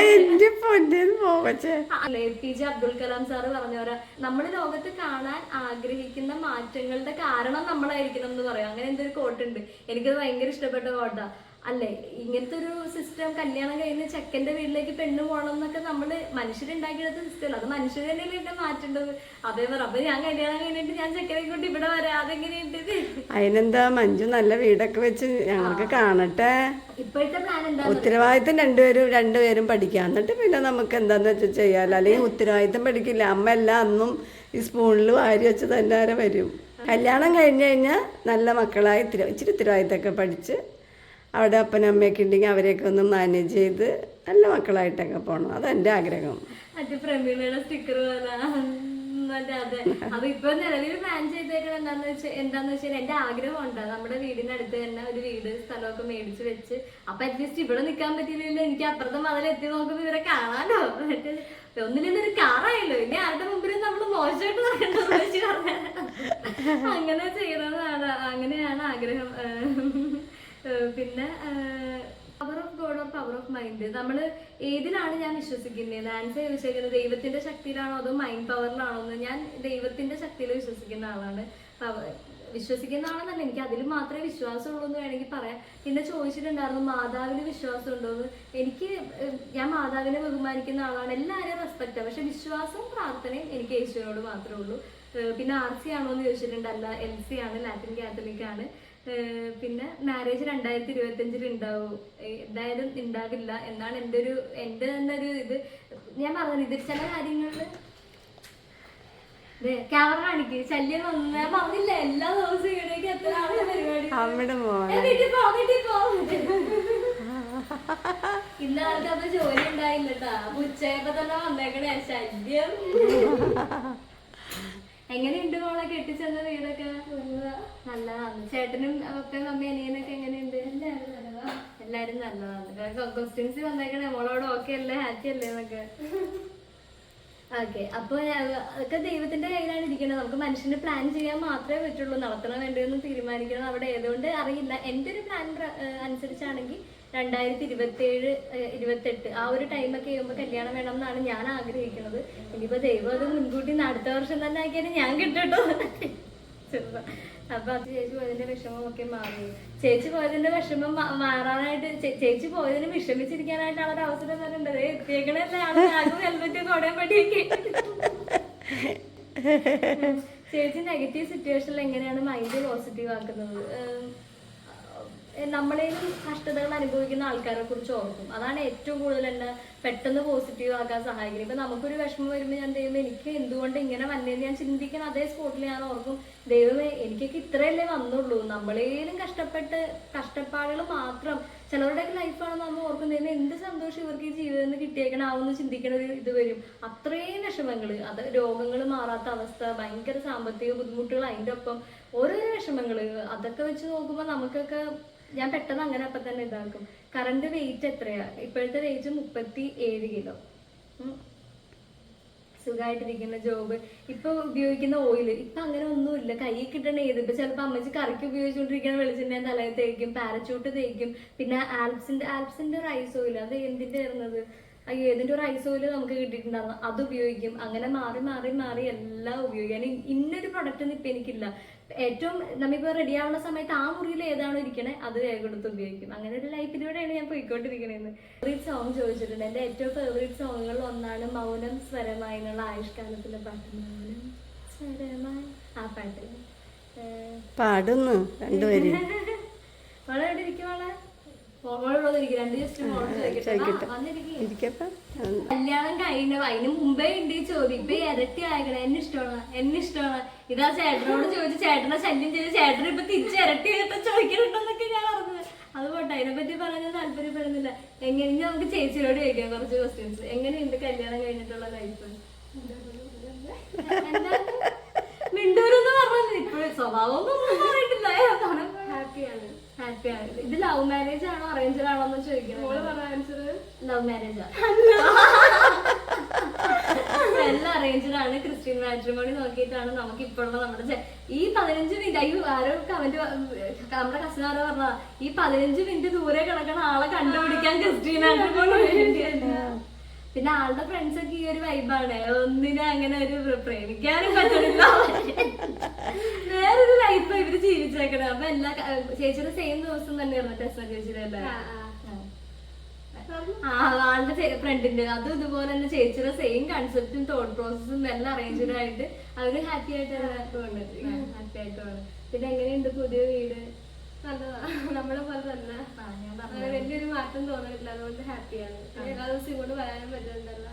A P J Abdul Kalam sir പറഞ്ഞ പോലെ നമ്മൾ ലോകത്ത് കാണാൻ ആഗ്രഹിക്കുന്ന മാറ്റങ്ങളുടെ കാരണം നമ്മളായിരിക്കണം എന്ന് പറയാം. അങ്ങനെ എന്തൊരു കോട്ടുണ്ട് എനിക്കത് ഭയങ്കര ഇഷ്ടപ്പെട്ട കോട്ടാ അല്ലെ? ഇങ്ങനത്തെ ഒരു സിസ്റ്റം കല്യാണം കഴിഞ്ഞ് ചെക്കന്റെ വീട്ടിലേക്ക് പെണ്ണ് പോകണം എന്നൊക്കെ നമ്മൾ മനുഷ്യരുണ്ടാക്കിയെടുത്ത സിസ്റ്റം അത് മനുഷ്യർ തന്നെയല്ലേ മാറ്റേണ്ടത്? അതേ പറ. അപ്പൊ ഞാൻ കല്യാണം കഴിഞ്ഞിട്ട് ഞാൻ ചെക്കനെ കൊണ്ട് ഇവിടെ വരാം. അതെങ്ങനെയുണ്ട്? അതിനെന്താ മഞ്ജു നല്ല വീടൊക്കെ വെച്ച് ഞങ്ങൾക്ക് കാണട്ടെ. ഇപ്പോഴത്തെ പ്ലാൻ എന്താ ഉത്തരവാദിത്തം രണ്ടുപേരും രണ്ടുപേരും പഠിക്കാം എന്നിട്ട് പിന്നെ നമുക്ക് എന്താന്ന് വെച്ചാൽ ചെയ്യാമല്ലോ അല്ലെങ്കിൽ ഉത്തരവാദിത്തം പഠിക്കില്ല. അമ്മ എല്ലാം അന്നും ഈ സ്പൂണിൽ വാരി വെച്ച് തന്നെ വരും. കല്യാണം കഴിഞ്ഞ് കഴിഞ്ഞാൽ നല്ല മക്കളായി ഇച്ചിരി ഉത്തരവാദിത്തമൊക്കെ പഠിച്ച് അവിടെ അപ്പനും അമ്മയൊക്കെ ഉണ്ടെങ്കിൽ അവരെയൊക്കെ ഒന്ന് മാനേജ് ചെയ്ത് നല്ല മക്കളായിട്ടൊക്കെ പോകണം അതെന്റെ ആഗ്രഹം. അത് പ്രമീളയുടെ സ്റ്റിക്കർ അതെ. അപ്പൊ ഇപ്പൊ നിലവിൽ പ്ലാൻ ചെയ്തേക്കുന്നത് എന്താന്ന് വെച്ചാൽ എന്താന്ന് വെച്ചാൽ എന്റെ ആഗ്രഹം ഉണ്ട്. നമ്മുടെ വീടിനടുത്ത് തന്നെ ഒരു വീട് സ്ഥലമൊക്കെ മേടിച്ച് വെച്ച് അപ്പൊ അറ്റ്ലീസ്റ്റ് ഇവിടെ നിൽക്കാൻ പറ്റിയില്ലല്ലോ. എനിക്ക് അപ്പുറത്തെ മതിൽ എത്തി നോക്കുമ്പോ ഇവരെ കാണാലോ. മറ്റേ കാറായല്ലോ ഇനി ആരുടെ മുമ്പിലും നമ്മൾ മോശമായിട്ട് പറഞ്ഞാൽ അങ്ങനെ ചെയ്യണമെന്നാണ് അങ്ങനെയാണ് ആഗ്രഹം. പിന്നെ power of God or power of mind നമ്മൾ ഏതിലാണ് ഞാൻ വിശ്വസിക്കുന്നത്? ആൻസർ വിശ്വസിക്കുന്നത് ദൈവത്തിന്റെ ശക്തിയിലാണോ അതോ മൈൻഡ് പവറിലാണോ എന്ന്? ഞാൻ ദൈവത്തിന്റെ ശക്തിയിൽ വിശ്വസിക്കുന്ന ആളാണ്. വിശ്വസിക്കുന്ന ആളെന്നല്ല എനിക്ക് അതിൽ മാത്രമേ വിശ്വാസമുള്ളൂ എന്ന് വേണമെങ്കിൽ പറയാം. പിന്നെ ചോദിച്ചിട്ടുണ്ടായിരുന്നു മാതാവിന് വിശ്വാസം ഉണ്ടോ എന്ന്. എനിക്ക് ഞാൻ മാതാവിനെ ബഹുമാനിക്കുന്ന ആളാണ്. എല്ലാവരെയും റെസ്പെക്റ്റ് പക്ഷെ വിശ്വാസവും പ്രാർത്ഥനയും എനിക്ക് യേശുവിനോട് മാത്രമേ ഉള്ളൂ. പിന്നെ ആർ സി ആണോ എന്ന് ചോദിച്ചിട്ടുണ്ട് അല്ല എൽ സി ആണ് ലാറ്റിൻ കാത്തലിക് ആണ്. പിന്നെ മാരേജ് രണ്ടായിരത്തി ഇരുപത്തി അഞ്ചിൽ ഉണ്ടാവും എന്തായാലും ഉണ്ടാവില്ല എന്നാണ് എന്റെ ഒരു എന്റെ തന്നെ ഒരു ഇത്. ഞാൻ പറഞ്ഞത് ഇതിൽ ചില കാര്യങ്ങളിൽ ക്യാമറ കാണിക്ക്. ശല്യം വന്നു. ഞാൻ പറഞ്ഞില്ല എല്ലാ ദിവസവും ഇവിടേക്ക് എത്ര ആളുടെ പരിപാടി വീട്ടിൽ പോ വീട്ടിൽ പോ. ഇന്ന് ആൾക്കാർക്ക് ജോലി ജോലി ഉണ്ടായില്ലട്ടാ ഉച്ചയപ്പോ തന്നെ വന്നേക്കണേ. ശല്യം. എങ്ങനെയുണ്ട് മോളെ കെട്ടിച്ചെന്ന വീടൊക്കെ? നല്ലതാണ്. ചേട്ടനും അപ്പയും അമ്മയും അനിയനൊക്കെ എങ്ങനെയുണ്ട്? എല്ലാരും നല്ലതാണ്. ക്വസ്റ്റ്യൻസ് വന്നേക്കണേ മോളോട് ഓക്കെ അല്ലേ? ഹാപ്പി അല്ലേ എന്നൊക്കെ. ഓക്കെ അപ്പൊ ഒക്കെ അതൊക്കെ ദൈവത്തിന്റെ കയ്യിലാണ് ഇരിക്കുന്നത് നമുക്ക് മനുഷ്യന് പ്ലാൻ ചെയ്യാൻ മാത്രമേ പറ്റുള്ളൂ. നടത്തണം വേണ്ടതെന്ന് തീരുമാനിക്കണം അവിടെ. ഏതുകൊണ്ട് അറിയില്ല. എന്റെ ഒരു പ്ലാൻ അനുസരിച്ചാണെങ്കിൽ രണ്ടായിരത്തി ഇരുപത്തി ഏഴ് ഇരുപത്തെട്ട്. ആ ഒരു ടൈമൊക്കെ ചെയ്യുമ്പോൾ കല്യാണം വേണം എന്നാണ് ഞാൻ ആഗ്രഹിക്കുന്നത്. ഇനിയിപ്പോ ദൈവം അത് മുൻകൂട്ടി അടുത്ത വർഷം തന്നെ ആക്കിയാലും ഞാൻ കിട്ടട്ടോ. അപ്പൊ അത് ചേച്ചി പോയതിന്റെ വിഷമമൊക്കെ മാറി. ചേച്ചി പോയതിന്റെ വിഷമം മാറാനായിട്ട് ചേച്ചി പോയതിന് വിഷമിച്ചിരിക്കാനായിട്ടാണ് ഒരു അവസരം തരേണ്ടത് എത്തിയേക്കണല്ലേ ഹെൽമെറ്റ് കൊടയം ചേച്ചി നെഗറ്റീവ് സിറ്റുവേഷനിൽ എങ്ങനെയാണ് മൈൻഡ് പോസിറ്റീവ് ആക്കുന്നത്? നമ്മളേലും കഷ്ടതകൾ അനുഭവിക്കുന്ന ആൾക്കാരെ കുറിച്ച് ഓർക്കും. അതാണ് ഏറ്റവും കൂടുതൽ എന്നെ പെട്ടെന്ന് പോസിറ്റീവ് ആക്കാൻ സഹായിക്കുന്നത്. ഇപ്പൊ നമുക്കൊരു വിഷമം വരുമ്പോൾ ഞാൻ ദൈവം എനിക്ക് എന്തുകൊണ്ട് ഇങ്ങനെ വന്നേന്ന് ഞാൻ ചിന്തിക്കുന്ന അതേ സ്പോട്ടിൽ ഞാൻ ഓർക്കും ദൈവമേ എനിക്കൊക്കെ ഇത്രയല്ലേ വന്നുള്ളൂ. നമ്മളേലും കഷ്ടപ്പെട്ട് കഷ്ടപ്പാടുകൾ മാത്രം ചിലവരുടെ ലൈഫാണ് നമ്മൾ ഓർക്കുന്നത്. എന്ത് സന്തോഷം ഇവർക്ക് ഈ ജീവിതം നിന്ന് കിട്ടിയേക്കണാവെന്ന് ചിന്തിക്കണ ഒരു ഇത് വരും. അത്രയും വിഷമങ്ങൾ അത് രോഗങ്ങൾ മാറാത്ത അവസ്ഥ ഭയങ്കര സാമ്പത്തിക ബുദ്ധിമുട്ടുകൾ അതിന്റെ ഒപ്പം ഓരോരോ വിഷമങ്ങൾ അതൊക്കെ വെച്ച് നോക്കുമ്പോൾ നമുക്കൊക്കെ ഞാൻ പെട്ടെന്ന് അങ്ങനെ അപ്പം തന്നെ ഇതാക്കും. കറണ്ട് വെയിറ്റ് എത്രയാ? ഇപ്പോഴത്തെ വെയിറ്റ് മുപ്പത്തി ഏഴ് കിലോ. സുഖമായിട്ടിരിക്കുന്ന ജോബ് ഇപ്പൊ ഉപയോഗിക്കുന്ന ഓയിൽ ഇപ്പൊ അങ്ങനെ ഒന്നുമില്ല. കൈ കിട്ടണ ഏത് ഇപ്പൊ ചിലപ്പോ അമ്മച്ചി കറിക്ക് ഉപയോഗിച്ചുകൊണ്ടിരിക്കുന്ന വെളിച്ചെണ്ണ തലയിൽ തേക്കും പാരച്ചൂട്ട് തേക്കും. പിന്നെ ആൽപ്സിന്റെ ആൽപ്സിന്റെ റൈസ് ഓയിൽ അത് എന്തിന്റെ ആയിരുന്നത്? അയ്യോ ഏതിന്റെ ഒരു റൈസ് ഓയിൽ നമുക്ക് കിട്ടിയിട്ടുണ്ടാകും അത് ഉപയോഗിക്കും. അങ്ങനെ മാറി മാറി മാറി എല്ലാം ഉപയോഗിക്കും. ഇന്നൊരു പ്രൊഡക്റ്റ് ഒന്നും ഇപ്പൊ എനിക്കില്ല. ഏറ്റവും നമ്മിപ്പോ റെഡി ആവുന്ന സമയത്ത് ആ മുറിയിൽ ഏതാണോ ഇരിക്കണേ അത് വേഗം എടുത്ത് ഉപയോഗിക്കും. അങ്ങനെ ഒരു ലൈഫിലൂടെയാണ് ഞാൻ പോയിക്കൊണ്ടിരിക്കുന്നത് ഫേവറേറ്റ് സോങ് ചോദിച്ചിട്ടുണ്ട്. എന്റെ ഏറ്റവും ഫേവറേറ്റ് സോങ്ങുകളിൽ ഒന്നാണ് മൗനം സ്വരമായി എന്നുള്ള ആയുഷ്കാലത്തിലെ പാട്ട്. മൗനം സ്വരമായി ആ പാട്ട് പാടുന്നു രണ്ടുപേരും. (laughs) മോളെ എവിടെ ഇരിക്കും മോളെ? മോളുള്ളത് ഇരിക്കും രണ്ട് ജസ്റ്റ് മോളെ ചോദിക്കട്ടെ. ചോദിക്കട്ടെ. ആ, വന്നിരിക്കും. ഇരിക്കപ്പ. കല്യാണം കഴിഞ്ഞ. അതിന് മുമ്പേ ഉണ്ട് ചോദ്യം. ഇപ്പൊ ഇരട്ടി ആയിക്കണേ എന്നെ ഇഷ്ടമാണ്. എന്നെ ഇഷ്ടമാണ്. ഇതാ ചേട്ടനോട് ചോദിച്ചു ചേട്ടനെ ശല്യം ചെയ്ത് ചേട്ടനെ ഇപ്പൊ തിരിച്ചിരട്ടി ആയിട്ട് ചോദിക്കുന്നുണ്ടെന്നൊക്കെ ഞാൻ പറഞ്ഞത്. അത് പോട്ടെ അതിനെ പറ്റി പറയാൻ താല്പര്യപ്പെടുന്നില്ല. എങ്ങനെയും നമുക്ക് ചേച്ചിയോട് ചോദിക്കാം കുറച്ച് ക്വസ്റ്റ്യൻസ് എങ്ങനെയുണ്ട് കല്യാണം കഴിഞ്ഞിട്ടുള്ള ലൈഫ് മിണ്ടൂരെന്ന് പറഞ്ഞു ഇപ്പോഴും സ്വഭാവം ഒന്നും മാറിയിട്ടില്ല ഹാപ്പിയാണ് ഹാപ്പിയാണ് ഇത് ലവ് മാരേജ് ആണോ അറേഞ്ച്ഡ് ആണോ എന്ന് ചോദിക്കുന്നത്. ലവ് മാരേജാ എല്ലാം അറേഞ്ച്ഡ് ആണ്. ക്രിസ്ത്യൻ മാട്രിമോണി നോക്കിയിട്ടാണ് നമുക്ക് ഇപ്പോഴുള്ള നമ്മുടെ ഈ പതിനഞ്ച് മിനിറ്റ് അയ്യോ ആരോ കമന്റ് നമ്മുടെ കസിൻ ആരോ പറഞ്ഞ ഈ പതിനഞ്ച് മിനിറ്റ് ദൂരെ കിടക്കണ ആളെ കണ്ടുപിടിക്കാൻ ക്രിസ്ത്യൻ മാട്രിമോണി പിന്നെ ആളുടെ ഫ്രണ്ട്സ് ഒക്കെ ഈ ഒരു വൈബാണ് ഒന്നിനെ അങ്ങനെ ഒരു പ്ര- പ്രേമിക്കാനും പറ്റില്ല വേറൊരു ലൈഫ് ഇവർ ജീവിച്ചേക്കണേ. അപ്പൊ എല്ലാ ചേച്ചിയുടെ സെയിം ദിവസം തന്നെയായിരുന്നു ടെസ്റ്റ് ചേച്ചിയുടെ ആളുടെ ഫ്രണ്ടിന്റെ അതും ഇതുപോലെ തന്നെ ചേച്ചിയുടെ സെയിം കൺസെപ്റ്റും തോട്ട് പ്രോസസ്സും എല്ലാം അറേഞ്ച്ഡ് ആയിട്ട് അവർ ഹാപ്പി ആയിട്ട് ഹാപ്പി ആയിട്ട് പിന്നെ എങ്ങനെയുണ്ട് പുതിയ വീട്? (laughs) നമ്മളെ പോലെ തന്നെ. ആ ഞാൻ പറഞ്ഞു അങ്ങനെ വലിയൊരു മാറ്റം തോന്നിയിട്ടില്ല. അതുകൊണ്ട് ഹാപ്പിയാണ്. എല്ലാ ദിവസം ഇങ്ങോട്ട് വരാനും പറ്റുന്നുണ്ടല്ലോ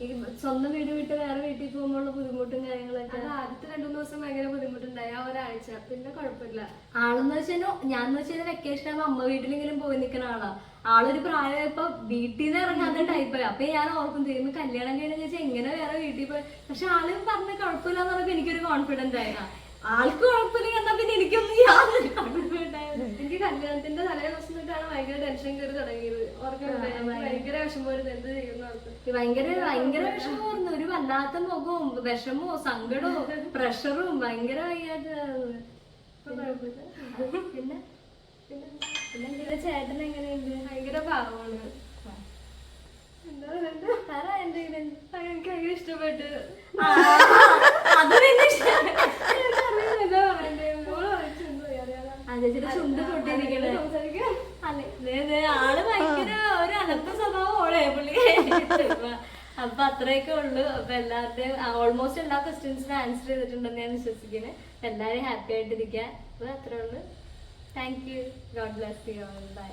ഈ സ്വന്തം വീട് വിട്ട് വേറെ വീട്ടിൽ പോകുമ്പോഴുള്ള ബുദ്ധിമുട്ടും കാര്യങ്ങളൊക്കെ? അത് ആദ്യത്തെ രണ്ടു മൂന്ന് ദിവസം ഭയങ്കര ബുദ്ധിമുട്ടുണ്ടായി. ആ ഒരാഴ്ച. പിന്നെ കുഴപ്പമില്ല. ആളെന്ന് വെച്ചാൽ ഞാൻ എന്ന് വെച്ചാൽ വെക്കേഷൻ ആകുമ്പോൾ അമ്മ വീട്ടിലെങ്കിലും പോയി നിൽക്കുന്ന ആളാ. ആളൊരു പ്രായമായപ്പോ വീട്ടിൽ നിന്ന് ഇറങ്ങാത്ത ടൈപ്പായി അപ്പൊ ഞാൻ ഓർക്കും ചെയ്യുമ്പോ കല്യാണം കഴിഞ്ഞ ചോദിച്ചാൽ എങ്ങനെ വേറെ വീട്ടിൽ പോയി. പക്ഷെ ആൾ പറഞ്ഞ കുഴപ്പമില്ല എന്ന് പറഞ്ഞപ്പോ എനിക്കൊരു കോൺഫിഡൻസ് ആയി. ആ, ആൾക്ക് കുഴപ്പമില്ലെങ്കിൽ എന്നാ പിന്നെ എനിക്കൊന്നും യാതൊരു കുഴപ്പമില്ല എനിക്ക് കല്യാണത്തിന്റെ തലേ ദിവസം തൊട്ടാണ് ഭയങ്കര ടെൻഷൻ കയറി തുടങ്ങിയത്. ഓർക്കുന്നുണ്ട് എനിക്ക് ഭയങ്കര. വിഷമമായിരുന്നു എന്ത് ചെയ്യുന്ന ഭയങ്കര ഭയങ്കര വിഷമമായിരുന്നു ഒരു വല്ലാത്ത മുഖവും വിഷമവും സങ്കടവും പ്രഷറും ഭയങ്കര വയ്യാത്ത പിന്നെ? പിന്നെ ചേട്ടൻ എങ്ങനെയുണ്ട്? ഭയങ്കര പാവമാണ് എന്താ പറയണ്ടേ? പറ എന്റെ ഇത്. ആ, എനിക്ക് ഭയങ്കര ഇഷ്ടപ്പെട്ടു. ആൾ ഭയങ്കര ഒരു അനത്ത പുള്ളി. അപ്പൊ അത്രയൊക്കെ ഉള്ളു. അപ്പൊ എല്ലാവരുടെയും ഓൾമോസ്റ്റ് എല്ലാ ക്വസ്റ്റ്യൻസിനും ആൻസർ ചെയ്തിട്ടുണ്ടെന്ന് ഞാൻ വിശ്വസിക്കുന്നത് എല്ലാവരും ഹാപ്പി ആയിട്ടിരിക്കുക. അപ്പൊ അത്രേ ഉള്ളു. Thank you God bless you bye